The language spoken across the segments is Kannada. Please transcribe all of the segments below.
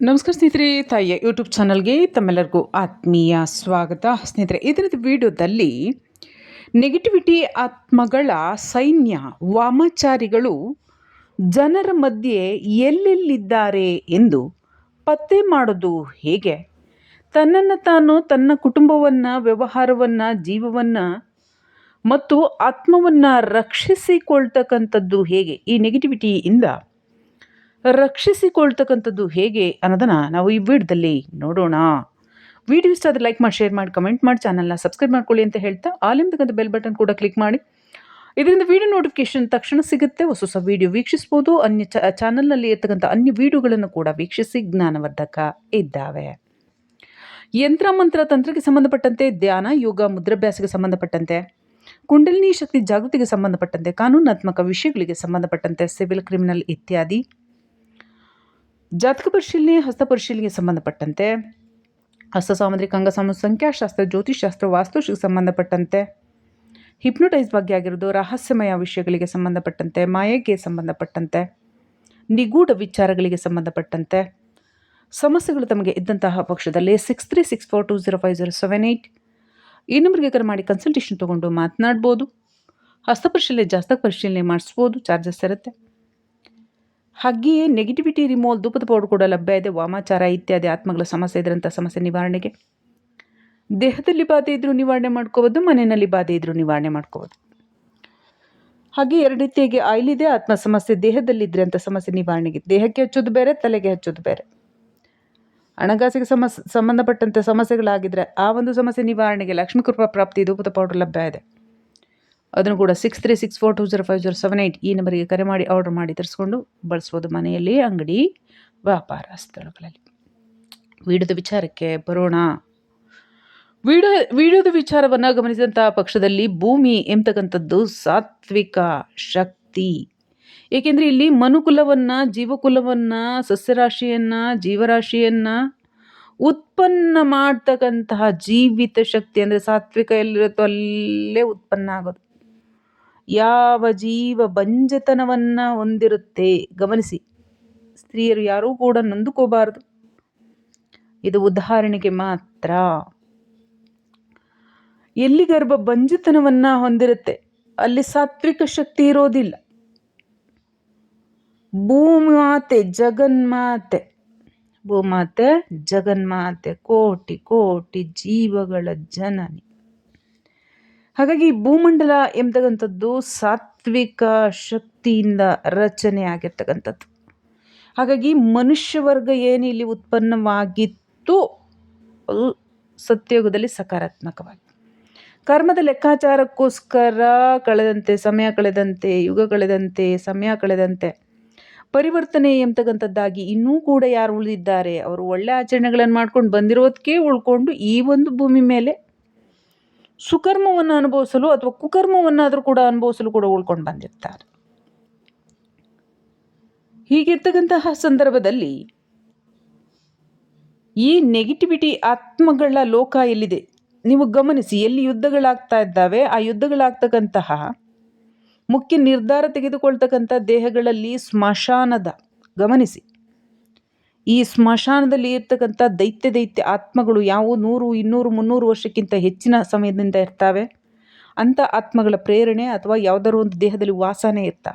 ನಮಸ್ಕಾರ ಸ್ನೇಹಿತರೆ, ತಾಯಿಯ ಯೂಟ್ಯೂಬ್ ಚಾನಲ್ಗೆ ತಮ್ಮೆಲ್ಲರಿಗೂ ಆತ್ಮೀಯ ಸ್ವಾಗತ. ಸ್ನೇಹಿತರೆ ಇದರದ ವಿಡಿಯೋದಲ್ಲಿ ನೆಗೆಟಿವಿಟಿ ಆತ್ಮಗಳ ಸೈನ್ಯ, ವಾಮಾಚಾರಿಗಳು ಜನರ ಮಧ್ಯೆ ಎಲ್ಲೆಲ್ಲಿದ್ದಾರೆ ಎಂದು ಪತ್ತೆ ಮಾಡೋದು ಹೇಗೆ? ತನ್ನನ್ನು ತಾನು ತನ್ನ ಕುಟುಂಬವನ್ನು, ವ್ಯವಹಾರವನ್ನು, ಜೀವವನ್ನು ಮತ್ತು ಆತ್ಮವನ್ನು ರಕ್ಷಿಸಿಕೊಳ್ತಕ್ಕಂಥದ್ದು ಹೇಗೆ? ಈ ನೆಗೆಟಿವಿಟಿಯಿಂದ ರಕ್ಷಿಸಿಕೊಳ್ತಕ್ಕಂಥದ್ದು ಹೇಗೆ ಅನ್ನೋದನ್ನು ನಾವು ಈ ವಿಡಿಯೋದಲ್ಲಿ ನೋಡೋಣ. ವಿಡಿಯೋ ಇಷ್ಟ ಆದರೆ ಲೈಕ್ ಮಾಡಿ ಶೇರ್ ಮಾಡಿ ಕಮೆಂಟ್ ಮಾಡಿ ಚಾನಲ್ನ ಸಬ್ಸ್ಕ್ರೈಬ್ ಮಾಡ್ಕೊಳ್ಳಿ ಅಂತ ಹೇಳ್ತಾ ಆಲಿಂತಕ್ಕಂಥ ಬೆಲ್ ಬಟನ್ ಕೂಡ ಕ್ಲಿಕ್ ಮಾಡಿ. ಇದರಿಂದ ವಿಡಿಯೋ ನೋಟಿಫಿಕೇಶನ್ ತಕ್ಷಣ ಸಿಗುತ್ತೆ, ಹೊಸ ಹೊಸ ವಿಡಿಯೋ ವೀಕ್ಷಿಸ್ಬೋದು, ಅನ್ಯ ಚಾನಲ್ನಲ್ಲಿ ಇರ್ತಕ್ಕಂಥ ಅನ್ಯ ವಿಡಿಯೋಗಳನ್ನು ಕೂಡ ವೀಕ್ಷಿಸಿ ಜ್ಞಾನವರ್ಧಕ ಇದ್ದಾವೆ. ಯಂತ್ರ ಮಂತ್ರ ತಂತ್ರಕ್ಕೆ ಸಂಬಂಧಪಟ್ಟಂತೆ, ಧ್ಯಾನ, ಯೋಗ, ಮುದ್ರಾಭ್ಯಾಸಕ್ಕೆ ಸಂಬಂಧಪಟ್ಟಂತೆ, ಕುಂಡಲಿನಿ ಶಕ್ತಿ ಜಾಗೃತಿಗೆ ಸಂಬಂಧಪಟ್ಟಂತೆ, ಕಾನೂನಾತ್ಮಕ ವಿಷಯಗಳಿಗೆ ಸಂಬಂಧಪಟ್ಟಂತೆ ಸಿವಿಲ್ ಕ್ರಿಮಿನಲ್ ಇತ್ಯಾದಿ. ಜಾತಕ ಪರಿಶೀಲನೆ, ಹಸ್ತ ಪರಿಶೀಲನೆಗೆ ಸಂಬಂಧಪಟ್ಟಂತೆ, ಹಸ್ತ ಸಾಮುದ್ರಿಕ, ಅಂಗ ಸಂಖ್ಯಾಶಾಸ್ತ್ರ ಜ್ಯೋತಿಷಾಸ್ತ್ರ ವಾಸ್ತುಶಿಗೆ ಸಂಬಂಧಪಟ್ಟಂತೆ ಹಿಪ್ನೋಟೈಸ್ ಬಗ್ಗೆ ಆಗಿರೋದು ರಹಸ್ಯಮಯ ವಿಷಯಗಳಿಗೆ ಸಂಬಂಧಪಟ್ಟಂತೆ, ಮಾಯೆಗೆ ಸಂಬಂಧಪಟ್ಟಂತೆ, ನಿಗೂಢ ವಿಚಾರಗಳಿಗೆ ಸಂಬಂಧಪಟ್ಟಂತೆ, ಸಮಸ್ಯೆಗಳು ತಮಗೆ ಇದ್ದಂತಹ ಪಕ್ಷದಲ್ಲಿ six three six four two zero five zero seven eight ಈ ನಂಬರ್ಗೆ ಕರೆ ಮಾಡಿ ಕನ್ಸಲ್ಟೇಷನ್ ತೊಗೊಂಡು ಮಾತನಾಡ್ಬೋದು. ಹಸ್ತ ಪರಿಶೀಲನೆ, ಜಾತಕ ಪರಿಶೀಲನೆ ಮಾಡಿಸ್ಬೋದು. ಚಾರ್ಜಸ್ ಇರುತ್ತೆ. ಹಾಗೆಯೇ ನೆಗೆಟಿವಿಟಿ ರಿಮೂವಲ್ ಧೂಪದ ಪೌಡರ್ ಕೂಡ ಲಭ್ಯ ಇದೆ, ವಾಮಾಚಾರ ಇತ್ಯಾದಿ ಆತ್ಮಗಳ ಸಮಸ್ಯೆ ಇದ್ರಂಥ ಸಮಸ್ಯೆ ನಿವಾರಣೆಗೆ. ದೇಹದಲ್ಲಿ ಬಾಧೆ ಇದ್ದರೂ ನಿವಾರಣೆ ಮಾಡ್ಕೋಬೋದು, ಮನೆಯಲ್ಲಿ ಬಾಧೆ ಇದ್ದರೂ ನಿವಾರಣೆ ಮಾಡ್ಕೋಬೋದು. ಹಾಗೆ ಎರಡು ರೀತಿಯಾಗಿ ಆಯಿಲ್ ಇದೆ, ಆತ್ಮ ಸಮಸ್ಯೆ ದೇಹದಲ್ಲಿದ್ದರೆ ಅಂತ ಸಮಸ್ಯೆ ನಿವಾರಣೆಗೆ. ದೇಹಕ್ಕೆ ಹಚ್ಚೋದು ಬೇರೆ, ತಲೆಗೆ ಹಚ್ಚೋದು ಬೇರೆ. ಹಣಕಾಸಿಗೆ ಸಮಸ್ ಸಂಬಂಧಪಟ್ಟಂಥ ಸಮಸ್ಯೆಗಳಾಗಿದ್ದರೆ ಆ ಒಂದು ಸಮಸ್ಯೆ ನಿವಾರಣೆಗೆ ಲಕ್ಷ್ಮೀ ಕೃಪಾ ಪ್ರಾಪ್ತಿ ಧೂಪದ ಪೌಡರ್ ಲಭ್ಯ ಇದೆ. ಅದನ್ನು ಕೂಡ six three six four two zero five zero seven eight ಈ ನಂಬರಿಗೆ ಕರೆ ಮಾಡಿ ಆರ್ಡರ್ ಮಾಡಿ ತರಿಸ್ಕೊಂಡು ಬಳಸ್ಬೋದು ಮನೆಯಲ್ಲಿ ಅಂಗಡಿ ವ್ಯಾಪಾರ ಸ್ಥಳಗಳಲ್ಲಿ ವಿಡಿಯೋದ ವಿಚಾರಕ್ಕೆ ಬರೋಣ. ವಿಡಿಯೋ, ವಿಡಿಯೋದ ವಿಚಾರವನ್ನು ಗಮನಿಸಿದಂಥ ಪಕ್ಷದಲ್ಲಿ ಭೂಮಿ ಎಂಬತಕ್ಕಂಥದ್ದು ಸಾತ್ವಿಕ ಶಕ್ತಿ. ಏಕೆಂದರೆ ಇಲ್ಲಿ ಮನುಕುಲವನ್ನು, ಜೀವಕುಲವನ್ನು, ಸಸ್ಯರಾಶಿಯನ್ನು, ಜೀವರಾಶಿಯನ್ನು ಉತ್ಪನ್ನ ಮಾಡ್ತಕ್ಕಂತಹ ಜೀವಿತ ಶಕ್ತಿ ಅಂದರೆ ಸಾತ್ವಿಕ ಎಲ್ಲಿರುತ್ತೋ ಅಲ್ಲೇ ಉತ್ಪನ್ನ ಆಗೋದು. ಯಾವ ಜೀವ ಬಂಜತನವನ್ನು ಹೊಂದಿರುತ್ತೆ? ಗಮನಿಸಿ. ಸ್ತ್ರೀಯರು ಯಾರೂ ಕೂಡ ನೊಂದುಕೋಬಾರದು. ಇದು ಉದಾಹರಣೆಗೆ ಮಾತ್ರ. ಎಲ್ಲಿ ಗರ್ಭ ಬಂಜತನವನ್ನು ಹೊಂದಿರುತ್ತೆ? ಅಲ್ಲಿ ಸಾತ್ವಿಕ ಶಕ್ತಿ ಇರೋದಿಲ್ಲ. ಭೂಮಾತೆ, ಜಗನ್ಮಾತೆ. ಭೂಮಾತೆ, ಜಗನ್ಮಾತೆ. ಕೋಟಿ ಕೋಟಿ ಜೀವಗಳ ಜನನಿ. ಹಾಗಾಗಿ ಭೂಮಂಡಲ ಎಂಬತಕ್ಕಂಥದ್ದು ಸಾತ್ವಿಕ ಶಕ್ತಿಯಿಂದ ರಚನೆ ಆಗಿರ್ತಕ್ಕಂಥದ್ದು. ಹಾಗಾಗಿ ಮನುಷ್ಯ ವರ್ಗ ಏನು ಇಲ್ಲಿ ಉತ್ಪನ್ನವಾಗಿತ್ತು? ಅದು ಸತ್ಯಯುಗದಲ್ಲಿ ಸಕಾರಾತ್ಮಕವಾಗಿ. ಕರ್ಮದ ಲೆಕ್ಕಾಚಾರಕ್ಕೋಸ್ಕರ ಕಳೆದಂತೆ, ಸಮಯ ಕಳೆದಂತೆ, ಯುಗ ಕಳೆದಂತೆ, ಸಮಯ ಕಳೆದಂತೆ ಪರಿವರ್ತನೆ ಎಂಬತಕ್ಕಂಥದ್ದಾಗಿ ಇನ್ನೂ ಕೂಡ ಯಾರು ಉಳಿದಿದ್ದಾರೆ? ಅವರು ಒಳ್ಳೆ ಆಚರಣೆಗಳನ್ನು ಮಾಡ್ಕೊಂಡು ಬಂದಿರೋದಕ್ಕೆ ಉಳ್ಕೊಂಡು ಈ ಒಂದು ಭೂಮಿ ಮೇಲೆ ಸುಕರ್ಮವನ್ನು ಅನುಭವಿಸಲು ಅಥವಾ ಕುಕರ್ಮವನ್ನಾದರೂ ಕೂಡ ಅನುಭವಿಸಲು ಕೂಡ ಉಳ್ಕೊಂಡು ಬಂದಿರ್ತಾರೆ. ಹೀಗಿರ್ತಕ್ಕಂತಹ ಸಂದರ್ಭದಲ್ಲಿ ಈ ನೆಗೆಟಿವಿಟಿ ಆತ್ಮಗಳ ಲೋಕ ಎಲ್ಲಿದೆ? ನೀವು ಗಮನಿಸಿ, ಎಲ್ಲಿ ಯುದ್ಧಗಳಾಗ್ತಾ ಇದ್ದಾವೆ? ಆ ಯುದ್ಧಗಳಾಗ್ತಕ್ಕಂತಹ ಮುಖ್ಯ ನಿರ್ಧಾರ ತೆಗೆದುಕೊಳ್ತಕ್ಕಂಥ ದೇಹಗಳಲ್ಲಿ ಸ್ಮಶಾನದ, ಗಮನಿಸಿ. ಈ ಸ್ಮಶಾನದಲ್ಲಿ ಇರ್ತಕ್ಕಂಥ ದೈತ್ಯ ದೈತ್ಯ ಆತ್ಮಗಳು ಯಾವ ನೂರು, ಇನ್ನೂರು, ಮುನ್ನೂರು ವರ್ಷಕ್ಕಿಂತ ಹೆಚ್ಚಿನ ಸಮಯದಿಂದ ಇರ್ತವೆ. ಅಂಥ ಆತ್ಮಗಳ ಪ್ರೇರಣೆ ಅಥವಾ ಯಾವುದಾದ್ರು ಒಂದು ದೇಹದಲ್ಲಿ ವಾಸನೆ ಇರ್ತಾ.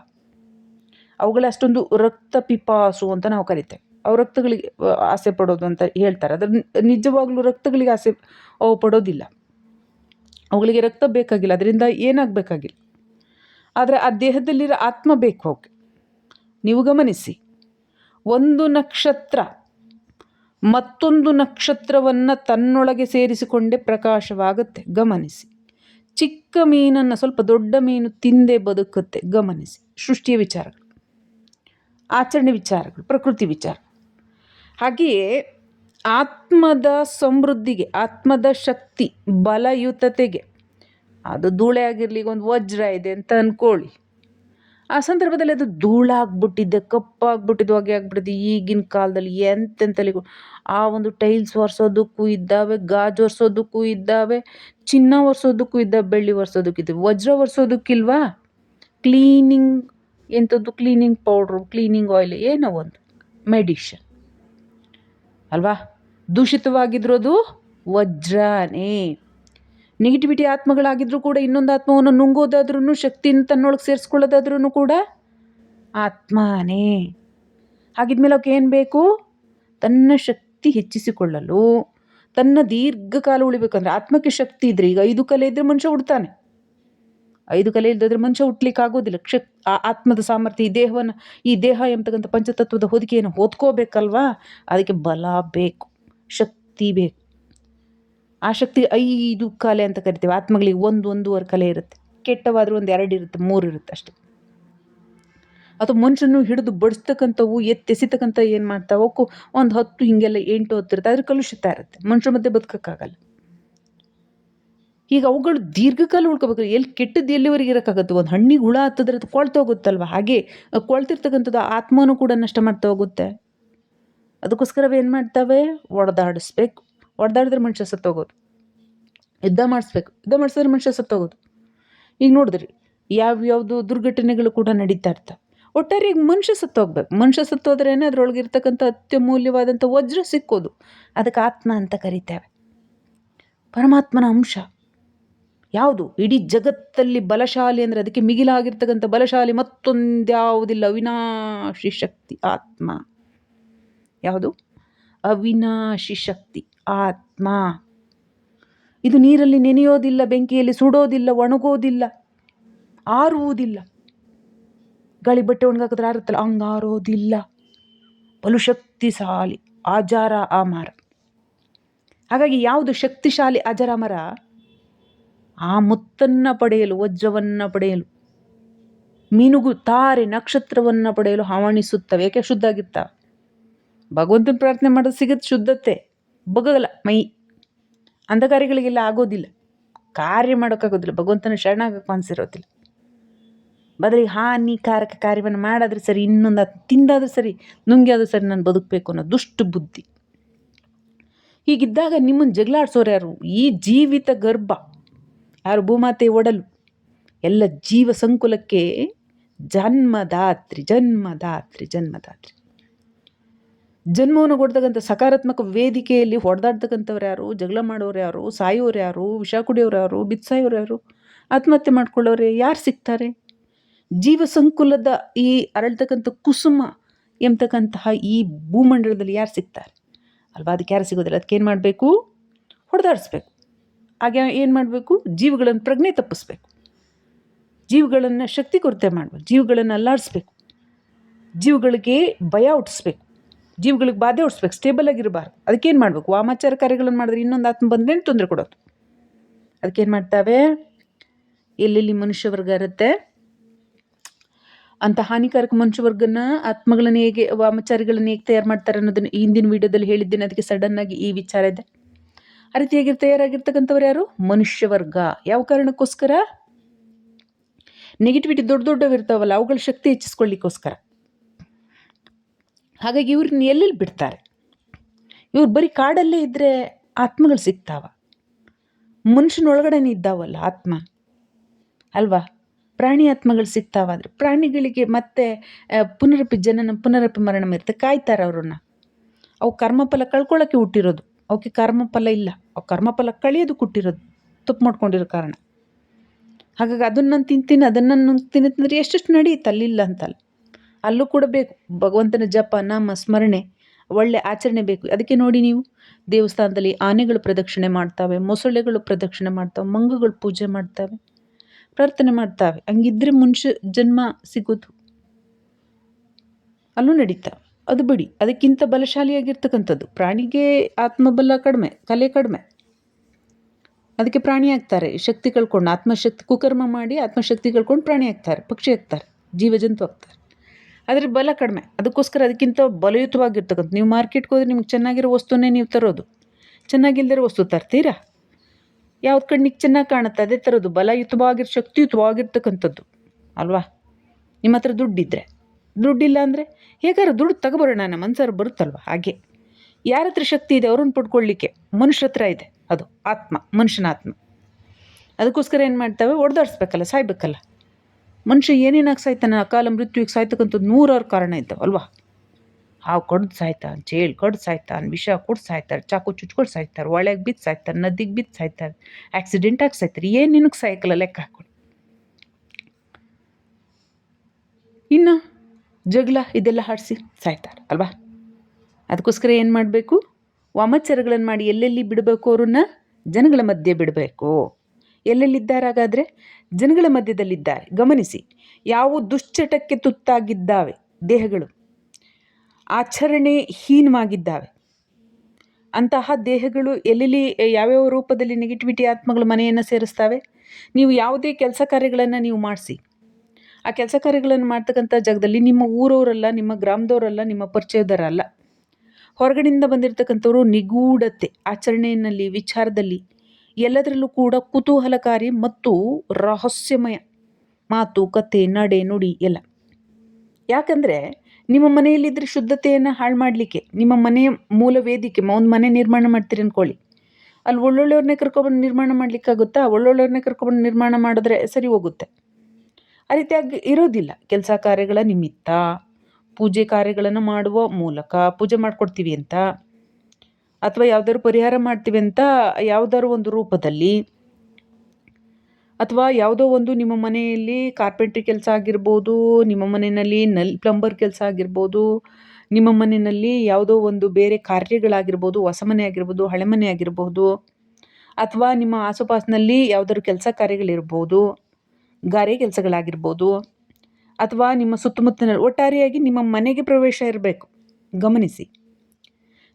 ಅವುಗಳ ಅಷ್ಟೊಂದು ರಕ್ತ ಪಿಪಾಸು ಅಂತ ನಾವು ಕರಿತೇವೆ. ಅವು ರಕ್ತಗಳಿಗೆ ಆಸೆ ಪಡೋದು ಅಂತ ಹೇಳ್ತಾರೆ. ಅದ್ರ ನಿಜವಾಗ್ಲೂ ರಕ್ತಗಳಿಗೆ ಆಸೆ, ಅವು ಪಡೋದಿಲ್ಲ. ಅವುಗಳಿಗೆ ರಕ್ತ ಬೇಕಾಗಿಲ್ಲ. ಅದರಿಂದ ಏನಾಗಬೇಕಾಗಿಲ್ಲ. ಆದರೆ ಆ ದೇಹದಲ್ಲಿರೋ ಆತ್ಮ ಬೇಕು ಅವಕ್ಕೆ ನೀವು ಗಮನಿಸಿ. ಒಂದು ನಕ್ಷತ್ರ, ಮತ್ತೊಂದು ನಕ್ಷತ್ರವನ್ನು ತನ್ನೊಳಗೆ ಸೇರಿಸಿಕೊಂಡೇ ಪ್ರಕಾಶವಾಗುತ್ತೆ, ಗಮನಿಸಿ. ಚಿಕ್ಕ ಮೀನನ್ನು, ಸ್ವಲ್ಪ ದೊಡ್ಡ ಮೀನು ತಿಂದೇ ಬದುಕುತ್ತೆ, ಗಮನಿಸಿ. ಸೃಷ್ಟಿಯ ವಿಚಾರಗಳು, ಆಚರಣೆ ವಿಚಾರಗಳು, ಪ್ರಕೃತಿ ವಿಚಾರ. ಹಾಗೆಯೇ ಆತ್ಮದ ಸಮೃದ್ಧಿಗೆ, ಆತ್ಮದ ಶಕ್ತಿ, ಬಲಯುತತೆಗೆ, ಅದು ಧೂಳೆ ಆಗಿರಲಿ ಒಂದು ವಜ್ರ ಇದೆ ಅಂತ ಅಂದ್ಕೊಳ್ಳಿ ಆ ಸಂದರ್ಭದಲ್ಲಿ ಅದು ಧೂಳಾಗ್ಬಿಟ್ಟಿದ್ದೆ ಕಪ್ಪಾಗ್ಬಿಟ್ಟಿದ್ದು ಹೊಗೆ ಆಗ್ಬಿಟ್ಟಿದ್ದು ಈಗಿನ ಕಾಲದಲ್ಲಿ ಎಂತೆಂತಲಿಗೂ ಆ ಒಂದು ಟೈಲ್ಸ್ ಒರೆಸೋದಕ್ಕೂ ಇದ್ದಾವೆ, ಗಾಜು ಒರೆಸೋದಕ್ಕೂ ಇದ್ದಾವೆ, ಚಿನ್ನ ಒರೆಸೋದಕ್ಕೂ ಇದ್ದಾವೆ, ಬೆಳ್ಳಿ ಒರೆಸೋದಕ್ಕಿದ್ದಾವೆ ವಜ್ರ ಒರೆಸೋದಕ್ಕಿಲ್ವಾ? ಕ್ಲೀನಿಂಗ್ ಎಂಥದ್ದು ಕ್ಲೀನಿಂಗ್ ಪೌಡ್ರು, ಕ್ಲೀನಿಂಗ್ ಆಯಿಲ್ ಏನೋ ಒಂದು ಮೆಡಿಷನ್. ಅಲ್ವಾ? ದೂಷಿತವಾಗಿದ್ರೋದು ವಜ್ರನೇ. ನೆಗೆಟಿವಿಟಿ ಆತ್ಮಗಳಾಗಿದ್ರೂ ಕೂಡ ಇನ್ನೊಂದು ಆತ್ಮವನ್ನು ನುಂಗೋದಾದ್ರೂ ಶಕ್ತಿನ ತನ್ನೊಳಗೆ ಸೇರಿಸ್ಕೊಳ್ಳೋದಾದ್ರೂ ಕೂಡ ಆತ್ಮನೇ. ಹಾಗಿದ್ಮೇಲೆ ಅವಕ್ಕೆ ಏನು ಬೇಕು? ತನ್ನ ಶಕ್ತಿ ಹೆಚ್ಚಿಸಿಕೊಳ್ಳಲು, ತನ್ನ ದೀರ್ಘಕಾಲ ಉಳಿಬೇಕಂದ್ರೆ ಆತ್ಮಕ್ಕೆ ಶಕ್ತಿ ಇದ್ರೆ ಈಗ ಐದು ಕಲೆ ಇದ್ದರೆ ಮನುಷ್ಯ ಹುಡ್ತಾನೆ. ಐದು ಕಲೆ ಇಲ್ಲದಿದ್ರೆ ಮನುಷ್ಯ ಹುಟ್ಲಿಕ್ಕೆ ಆಗೋದಿಲ್ಲ. ಆ ಆತ್ಮದ ಸಾಮರ್ಥ್ಯ, ಈ ದೇಹವನ್ನು, ಈ ದೇಹ ಎಂಬತಕ್ಕಂಥ ಪಂಚತತ್ವದ ಹೊದಿಕೆಯನ್ನು ಹೊದ್ಕೋಬೇಕಲ್ವಾ? ಅದಕ್ಕೆ ಬಲ ಬೇಕು, ಶಕ್ತಿ ಬೇಕು. ಆ ಶಕ್ತಿ ಐದು ಕಲೆ ಅಂತ ಕರಿತೀವಿ. ಆತ್ಮಗಳಿಗೆ ಒಂದು, ಒಂದೂವರೆ ಕಲೆ ಇರುತ್ತೆ. ಕೆಟ್ಟವಾದರೂ ಒಂದು ಎರಡು ಇರುತ್ತೆ, ಮೂರು ಇರುತ್ತೆ ಅಷ್ಟೇ. ಅಥವಾ ಮನುಷ್ಯನು ಹಿಡಿದು ಬಡಿಸ್ತಕ್ಕಂಥವು, ಎತ್ತೆಸಿತಕ್ಕಂಥ ಏನು ಮಾಡ್ತಾವೆ ಅವಕ್ಕೂ ಒಂದು ಹತ್ತು, ಹಿಂಗೆಲ್ಲ ಎಂಟು, ಹತ್ತು ಇರುತ್ತೆ. ಅದ್ರ ಕಲುಷಿತ ಇರುತ್ತೆ. ಮನುಷ್ಯರ ಮಧ್ಯೆ ಬದುಕೋಕ್ಕಾಗಲ್ಲ. ಈಗ ಅವುಗಳು ದೀರ್ಘಕಾಲ ಉಳ್ಕೋಬೇಕು. ಎಲ್ಲಿ ಕೆಟ್ಟದ್ದು ಎಲ್ಲಿವರೆಗೆ ಇರೋಕ್ಕಾಗುತ್ತೆ? ಒಂದು ಹಣ್ಣಿಗೆ ಹುಳ ಹತ್ತಿದ್ರೆ ಅದು ಕೊಳ್ತು ಹೋಗುತ್ತಲ್ವ? ಹಾಗೆ ಕೊಳ್ತಿರ್ತಕ್ಕಂಥದ್ದು ಆತ್ಮನೂ ಕೂಡ ನಷ್ಟ ಮಾಡ್ತಾ ಹೋಗುತ್ತೆ. ಅದಕ್ಕೋಸ್ಕರ ಏನು ಮಾಡ್ತಾವೆ? ಒಡೆದಾಡಿಸ್ಬೇಕು. ಒಡೆದಾಡಿದ್ರೆ ಮನುಷ್ಯ ಸತ್ತೋಗೋದು ಯುದ್ಧ ಮಾಡಿಸ್ಬೇಕು. ಯುದ್ಧ ಮಾಡಿಸಿದ್ರೆ ಮನುಷ್ಯ ಸತ್ತೋಗೋದು ಈಗ ನೋಡಿದ್ರಿ ಯಾವ್ಯಾವುದು ದುರ್ಘಟನೆಗಳು ಕೂಡ ನಡೀತಾ ಇರ್ತವೆ. ಒಟ್ಟಾರೆ ಈಗ ಮನುಷ್ಯ ಸತ್ತೋಗ್ಬೇಕು ಮನುಷ್ಯ ಸತ್ತೋದ್ರೇನೆ ಅದರೊಳಗೆ ಇರ್ತಕ್ಕಂಥ ಅತ್ಯಮೂಲ್ಯವಾದಂಥ ವಜ್ರ ಸಿಕ್ಕೋದು. ಅದಕ್ಕೆ ಆತ್ಮ ಅಂತ ಕರಿತೇವೆ. ಪರಮಾತ್ಮನ ಅಂಶ. ಯಾವುದು? ಇಡೀ ಜಗತ್ತಲ್ಲಿ ಬಲಶಾಲಿ ಅಂದರೆ ಅದಕ್ಕೆ ಮಿಗಿಲಾಗಿರ್ತಕ್ಕಂಥ ಬಲಶಾಲಿ ಮತ್ತೊಂದ್ಯಾವುದಿಲ್ಲ. ಅವಿನಾಶಿ ಶಕ್ತಿ, ಆತ್ಮ. ಯಾವುದು? ಅವಿನಾಶಿ ಶಕ್ತಿ. ಆತ್ಮ. ಇದು ನೀರಲ್ಲಿ ನೆನೆಯೋದಿಲ್ಲ, ಬೆಂಕಿಯಲ್ಲಿ ಸುಡೋದಿಲ್ಲ, ಒಣಗೋದಿಲ್ಲ, ಆರುವುದಿಲ್ಲ. ಗಾಳಿ ಬಟ್ಟೆ ಒಣಗಾಕಿದ್ರೆ ಆರುತ್ತಲ್ಲ ಹಂಗೆ ಆರೋದಿಲ್ಲ ಬಲು ಶಕ್ತಿಶಾಲಿ ಆ ಮರ ಹಾಗಾಗಿ ಯಾವುದು ಶಕ್ತಿಶಾಲಿ ಅಜರಾಮರ ಆ ಮುತ್ತನ್ನು ಪಡೆಯಲು, ವಜ್ರವನ್ನು ಪಡೆಯಲು. ಮೀನುಗು ತಾರೆ, ನಕ್ಷತ್ರವನ್ನು ಪಡೆಯಲು ಹವಣಿಸುತ್ತವೆ. ಯಾಕೆ ಶುದ್ಧ ಆಗಿತ್ತ? ಭಗವಂತನ ಪ್ರಾರ್ಥನೆ ಮಾಡೋದು ಸಿಗುತ್ತೆ ಶುದ್ಧತೆ. ಬಗಲ್ಲ ಮೈ. ಅಂಧಕಾರಿಗಳಿಗೆಲ್ಲ ಆಗೋದಿಲ್ಲ. ಕಾರ್ಯ ಮಾಡೋಕ್ಕಾಗೋದಿಲ್ಲ. ಭಗವಂತನ ಶರಣಾಗಕ್ಕೆ ಅನಿಸಿರೋದಿಲ್ಲ ಬದಲಿಗೆ ಹಾನಿಕಾರಕ ಕಾರ್ಯವನ್ನು ಮಾಡಾದರೂ ಸರಿ, ಇನ್ನೊಂದು ತಿಂದಾದರೂ ಸರಿ ನುಂಗಿ ಆದ್ರೂ ಸರಿ ನಾನು ಬದುಕಬೇಕು ಅನ್ನೋ ದುಷ್ಟ ಬುದ್ಧಿ. ಹೀಗಿದ್ದಾಗ ನಿಮ್ಮನ್ನು ಜಗಳಾಡ್ಸೋರು ಯಾರು? ಈ ಜೀವಿತ ಗರ್ಭ. ಯಾರು? ಭೂಮಾತೆ ಒಡಲು. ಎಲ್ಲ ಜೀವ ಸಂಕುಲಕ್ಕೆ ಜನ್ಮದಾತ್ರಿ ಜನ್ಮದಾತ್ರಿ ಜನ್ಮದಾತ್ರಿ. ಜನ್ಮವನ್ನು ಸಕಾರಾತ್ಮಕ ವೇದಿಕೆಯಲ್ಲಿ ಹೊಡೆದಾಡ್ತಕ್ಕಂಥವ್ರು ಯಾರು, ಜಗಳ ಮಾಡೋರು ಯಾರು, ಸಾಯೋರು ಯಾರು, ವಿಷ ಕುಡಿಯೋರು ಯಾರು, ಬಿತ್ಸಾಯೋರು ಯಾರು, ಆತ್ಮಹತ್ಯೆ ಮಾಡ್ಕೊಳ್ಳೋರು ಯಾರು ಸಿಗ್ತಾರೆ? ಜೀವ ಸಂಕುಲದ ಈ ಅರಳ್ತಕ್ಕಂಥ ಕುಸುಮ ಎಂಬತಕ್ಕಂತಹ ಈ ಭೂಮಂಡಲದಲ್ಲಿ ಯಾರು ಸಿಗ್ತಾರೆ? ಅಲ್ವಾ, ಅದಕ್ಕೆ ಯಾರು ಸಿಗೋದಿಲ್ಲ. ಅದಕ್ಕೆ ಏನು ಮಾಡಬೇಕು? ಹೊಡೆದಾಡಿಸ್ಬೇಕು. ಹಾಗೆ ಏನು ಮಾಡಬೇಕು? ಜೀವಗಳನ್ನು ಪ್ರಜ್ಞೆ ತಪ್ಪಿಸ್ಬೇಕು. ಜೀವಗಳನ್ನು ಶಕ್ತಿ ಕೊರತೆ ಮಾಡಬೇಕು. ಜೀವಗಳನ್ನು ಅಲ್ಲಾಡಿಸ್ಬೇಕು. ಜೀವಗಳಿಗೆ ಭಯ ಹುಟ್ಟಿಸ್ಬೇಕು. ಜೀವಗಳಿಗೆ ಬಾಧೆ ಹೊಡಿಸ್ಬೇಕು ಸ್ಟೇಬಲ್ ಆಗಿರಬಾರ್ದು. ಅದಕ್ಕೇನು ಮಾಡಬೇಕು? ವಾಮಾಚಾರ ಕಾರ್ಯಗಳನ್ನು ಮಾಡಿದ್ರೆ ಇನ್ನೊಂದು ಆತ್ಮ ಬಂದ್ರೇನು ತೊಂದರೆ ಕೊಡೋದು. ಅದಕ್ಕೇನು ಮಾಡ್ತಾವೆ? ಎಲ್ಲೆಲ್ಲಿ ಮನುಷ್ಯ ವರ್ಗ ಇರುತ್ತೆ? ಅಂತ ಹಾನಿಕಾರಕ ಮನುಷ್ಯವರ್ಗನ ಆತ್ಮಗಳನ್ನ ಹೇಗೆ, ವಾಮಚಾರಿಗಳನ್ನ ಹೇಗೆ ತಯಾರು ಮಾಡ್ತಾರೆ ಅನ್ನೋದನ್ನು ಹಿಂದಿನ ವೀಡಿಯೋದಲ್ಲಿ ಹೇಳಿದ್ದೇನೆ. ಅದಕ್ಕೆ ಸಡನ್ನಾಗಿ ಈ ವಿಚಾರ ಇದೆ. ಆ ರೀತಿಯಾಗಿ ತಯಾರಾಗಿರ್ತಕ್ಕಂಥವ್ರು ಯಾರು? ಮನುಷ್ಯ ವರ್ಗ. ಯಾವ ಕಾರಣಕ್ಕೋಸ್ಕರ? ನೆಗೆಟಿವಿಟಿ ದೊಡ್ಡ ದೊಡ್ಡವಿರ್ತಾವಲ್ಲ, ಅವುಗಳ ಶಕ್ತಿ ಹೆಚ್ಚಿಸ್ಕೊಳ್ಳಿಕ್ಕೋಸ್ಕರ. ಹಾಗಾಗಿ ಇವ್ರನ್ನ ಎಲ್ಲೆಲ್ಲಿ ಬಿಡ್ತಾರೆ? ಇವ್ರು ಬರೀ ಕಾಡಲ್ಲೇ ಇದ್ದರೆ ಆತ್ಮಗಳು ಸಿಗ್ತಾವ. ಮನುಷ್ಯನೊಳಗಡೆನೇ ಇದ್ದಾವಲ್ಲ ಆತ್ಮ? ಅಲ್ವಾ? ಪ್ರಾಣಿ ಆತ್ಮಗಳು ಸಿಗ್ತಾವಾದ್ರೆ ಪ್ರಾಣಿಗಳಿಗೆ ಮತ್ತೆ ಪುನರಪಿ ಜನನ, ಪುನರಪಿ ಮರಣ ಇರುತ್ತೆ. ಕಾಯ್ತಾರೆ ಅವ್ರನ್ನ. ಅವು ಕರ್ಮಫಲ ಕಳ್ಕೊಳ್ಳೋಕ್ಕೆ ಹುಟ್ಟಿರೋದು. ಅವಕ್ಕೆ ಕರ್ಮಫಲ ಇಲ್ಲ. ಅವು ಕರ್ಮಫಲ ಕಳಿಯೋದು ಹುಟ್ಟಿರೋದು. ತಪ್ಪು ಮಾಡ್ಕೊಂಡಿರೋ ಕಾರಣ. ಹಾಗಾಗಿ ಅದನ್ನು ನಾನು ತಿಂತೀನಿ ಅದನ್ನು ನಾನು ತಿನ್ನತ್ತಂದ್ರೆ ಎಷ್ಟೆಷ್ಟು ನಡೆಯುತ್ತೆ ಅಲ್ಲಿಲ್ಲ ಅಂತಲ್ಲ. ಅಲ್ಲೂ ಕೂಡ ಬೇಕು. ಭಗವಂತನ ಜಪ, ನಾಮ, ಸ್ಮರಣೆ ಒಳ್ಳೆ ಆಚರಣೆ ಬೇಕು. ಅದಕ್ಕೆ ನೋಡಿ ನೀವು, ದೇವಸ್ಥಾನದಲ್ಲಿ ಆನೆಗಳು ಪ್ರದಕ್ಷಿಣೆ ಮಾಡ್ತಾವೆ, ಮೊಸಳೆಗಳು ಪ್ರದಕ್ಷಿಣೆ ಮಾಡ್ತಾವೆ, ಮಂಗಗಳು ಪೂಜೆ ಮಾಡ್ತಾವೆ, ಪ್ರಾರ್ಥನೆ ಮಾಡ್ತಾವೆ. ಹಂಗಿದ್ರೆ ಮನುಷ್ಯ ಜನ್ಮ ಸಿಗೋದು. ಅಲ್ಲೂ ನಡೀತಾವೆ ಅದು ಬಿಡಿ. ಅದಕ್ಕಿಂತ ಬಲಶಾಲಿಯಾಗಿರ್ತಕ್ಕಂಥದ್ದು. ಪ್ರಾಣಿಗೆ ಆತ್ಮಬಲ ಕಡಿಮೆ, ಕಲೆ ಕಡಿಮೆ. ಅದಕ್ಕೆ ಪ್ರಾಣಿ ಆಗ್ತಾರೆ. ಶಕ್ತಿ ಕಳ್ಕೊಂಡು ಆತ್ಮಶಕ್ತಿ ಕುಕರ್ಮ ಮಾಡಿ ಆತ್ಮಶಕ್ತಿ ಕಳ್ಕೊಂಡು ಪ್ರಾಣಿ ಆಗ್ತಾರೆ, ಪಕ್ಷಿ ಆಗ್ತಾರೆ, ಜೀವಜಂತು ಆಗ್ತಾರೆ. ಆದರೆ ಬಲ ಕಡಿಮೆ. ಅದಕ್ಕೋಸ್ಕರ ಅದಕ್ಕಿಂತ ಬಲಯುತವಾಗಿರ್ತಕ್ಕಂಥ ನೀವು ಮಾರ್ಕೆಟ್ಗೆ ಹೋದ್ರೆ ನಿಮ್ಗೆ ಚೆನ್ನಾಗಿರೋ ವಸ್ತುನೇ ನೀವು ತರೋದು. ಚೆನ್ನಾಗಿಲ್ದಿರೋ ವಸ್ತು ತರ್ತೀರಾ? ಯಾವ್ದು ಕಣ್ಣಿಗೆ ಚೆನ್ನಾಗಿ ಕಾಣುತ್ತೆ ಅದೇ ತರೋದು. ಬಲಯುತವಾಗಿರ್, ಶಕ್ತಿಯುತವಾಗಿರ್ತಕ್ಕಂಥದ್ದು. ಅಲ್ವಾ? ನಿಮ್ಮ ಹತ್ರ ದುಡ್ಡಿದ್ದರೆ ದುಡ್ಡಿಲ್ಲ ಅಂದರೆ ಹೇಗಾದ್ರೂ ದುಡ್ಡು ತಗೊಬರೋಣ, ನಮ್ಮ ಮನ್ಸಾರು ಬರುತ್ತಲ್ವ? ಹಾಗೆ. ಯಾರ ಹತ್ರ ಶಕ್ತಿ ಇದೆ ಅವ್ರನ್ನ ಪಡ್ಕೊಳ್ಳಿಕ್ಕೆ ಮನುಷ್ಯ ಹತ್ರ ಇದೆ ಅದು. ಆತ್ಮ, ಮನುಷ್ಯನ ಆತ್ಮ. ಅದಕ್ಕೋಸ್ಕರ ಏನು ಮಾಡ್ತವೆ? ಒಡೆದಾಡಿಸ್ಬೇಕಲ್ಲ, ಸಾಯ್ಬೇಕಲ್ಲ. ಮನುಷ್ಯ ಏನೇನಾಗಿ ಸಾಯ್ತಾನೆ? ಅಕಾಲ ಮೃತ್ಯುವಿಗೆ ಸಾಯ್ತಕ್ಕಂಥದ್ದು ನೂರಾರು ಕಾರಣ ಇದ್ದಾವೆ, ಅಲ್ವಾ? ಹಾವು ಕಡ್ದು ಸಾಯ್ತಾನ ಚೇಳು ಕಡ್ದು ಸಾಯ್ತಾನೆ, ವಿಷ ಕೊಟ್ಟು ಸಾಯ್ತಾರೆ, ಚಾಕು ಚುಚ್ಕೊಂಡು ಸಾಯ್ತಾರೆ ಒಳಗೆ ಬಿದ್ದು ಸಾಯ್ತಾರೆ, ನದಿಗೆ ಬಿದ್ದು ಸಾಯ್ತಾರೆ ಆಕ್ಸಿಡೆಂಟ್ ಆಗಿ ಸಾಯ್ತಾರೆ, ಏನು ನಿನಗೆ ಸಾಯ್ಕಲ್ಲ ಲೆಕ್ಕ ಹಾಕೊಂಡು ಇನ್ನು ಜಗಳ ಇದೆಲ್ಲ ಹಾಡಿಸಿ ಸಾಯ್ತಾರೆ, ಅಲ್ವಾ? ಅದಕ್ಕೋಸ್ಕರ ಏನು ಮಾಡಬೇಕು? ವಾಮಾಚಾರಗಳನ್ನು ಮಾಡಿ ಎಲ್ಲೆಲ್ಲಿ ಬಿಡಬೇಕು ಅವ್ರನ್ನ? ಜನಗಳ ಮಧ್ಯೆ ಬಿಡಬೇಕು. ಎಲ್ಲೆಲ್ಲಿದ್ದಾರೆ ಹಾಗಾದರೆ ಜನಗಳ ಮಧ್ಯದಲ್ಲಿದ್ದಾರೆ. ಗಮನಿಸಿ ಯಾವ ದುಶ್ಚಟಕ್ಕೆ ತುತ್ತಾಗಿದ್ದಾವೆ ದೇಹಗಳು. ಆಚರಣೆ ಹೀನವಾಗಿದ್ದಾವೆ. ಅಂತಹ ದೇಹಗಳು ಎಲ್ಲೆಲ್ಲಿ, ಯಾವ್ಯಾವ ರೂಪದಲ್ಲಿ ನೆಗೆಟಿವಿಟಿ ಆತ್ಮಗಳು ಮನೆಯನ್ನು ಸೇರಿಸ್ತಾವೆ? ನೀವು ಯಾವುದೇ ಕೆಲಸ ಕಾರ್ಯಗಳನ್ನು ನೀವು ಮಾಡಿಸಿ. ಆ ಕೆಲಸ ಕಾರ್ಯಗಳನ್ನು ಮಾಡ್ತಕ್ಕಂಥ ಜಾಗದಲ್ಲಿ ನಿಮ್ಮ ಊರವರಲ್ಲ, ನಿಮ್ಮ ಗ್ರಾಮದವರಲ್ಲ, ನಿಮ್ಮ ಪರಿಚಯದವರಲ್ಲ. ಹೊರಗಡೆಯಿಂದ ಬಂದಿರತಕ್ಕಂಥವ್ರು ನಿಗೂಢತೆ, ಆಚರಣೆಯಲ್ಲಿ, ವಿಚಾರದಲ್ಲಿ ಎಲ್ಲದರಲ್ಲೂ ಕೂಡ ಕುತೂಹಲಕಾರಿ ಮತ್ತು ರಹಸ್ಯಮಯ ಮಾತು, ಕತೆ, ನಡೆ, ನುಡಿ ಎಲ್ಲ. ಯಾಕಂದರೆ ನಿಮ್ಮ ಮನೆಯಲ್ಲಿದ್ದರೆ ಶುದ್ಧತೆಯನ್ನು ಹಾಳು ಮಾಡಲಿಕ್ಕೆ, ನಿಮ್ಮ ಮನೆಯ ಮೂಲ ವೇದಿಕೆ, ಒಂದು ಮನೆ ನಿರ್ಮಾಣ ಮಾಡ್ತೀರಿ ಅಂದ್ಕೊಳ್ಳಿ ಅಲ್ಲಿ ಒಳ್ಳೊಳ್ಳೆಯವ್ರನ್ನೇ ಕರ್ಕೊಬಂದು ನಿರ್ಮಾಣ ಮಾಡಲಿಕ್ಕಾಗುತ್ತಾ? ಒಳ್ಳೊಳ್ಳೆಯವ್ರನ್ನೇ ಕರ್ಕೊಬಂದು ನಿರ್ಮಾಣ ಮಾಡಿದ್ರೆ ಸರಿ ಹೋಗುತ್ತೆ. ಆ ರೀತಿಯಾಗಿ ಇರೋದಿಲ್ಲ. ಕೆಲಸ ಕಾರ್ಯಗಳ ನಿಮಿತ್ತ, ಪೂಜೆ ಕಾರ್ಯಗಳನ್ನು ಮಾಡುವ ಮೂಲಕ, ಪೂಜೆ ಮಾಡಿಕೊಡ್ತೀವಿ ಅಂತ. ಅಥವಾ ಯಾವ್ದಾದ್ರು ಪರಿಹಾರ ಮಾಡ್ತೀವಿ ಅಂತ ಯಾವ್ದಾದ್ರು ಒಂದು ರೂಪದಲ್ಲಿ ಅಥವಾ ಯಾವುದೋ ಒಂದು ನಿಮ್ಮ ಮನೆಯಲ್ಲಿ ಕಾರ್ಪೆಂಟ್ರಿ ಕೆಲಸ ಆಗಿರ್ಬೋದು, ನಿಮ್ಮ ಮನೆಯಲ್ಲಿ ನಲ್, ಪ್ಲಂಬರ್ ಕೆಲಸ ಆಗಿರ್ಬೋದು, ನಿಮ್ಮ ಮನೆಯಲ್ಲಿ ಯಾವುದೋ ಒಂದು ಬೇರೆ ಕಾರ್ಯಗಳಾಗಿರ್ಬೋದು, ಹೊಸ ಮನೆ ಆಗಿರ್ಬೋದು, ಹಳೆ ಮನೆ ಆಗಿರ್ಬೋದು, ಅಥವಾ ನಿಮ್ಮ ಆಸುಪಾಸಿನಲ್ಲಿ ಯಾವುದಾದ್ರು ಕೆಲಸ ಕಾರ್ಯಗಳಿರ್ಬೋದು, ಗಾರೆ ಕೆಲಸಗಳಾಗಿರ್ಬೋದು, ಅಥವಾ ನಿಮ್ಮ ಸುತ್ತಮುತ್ತಲಿನ ಒಟ್ಟಾರೆಯಾಗಿ ನಿಮ್ಮ ಮನೆಗೆ ಪ್ರವೇಶ ಇರಬೇಕು. ಗಮನಿಸಿ.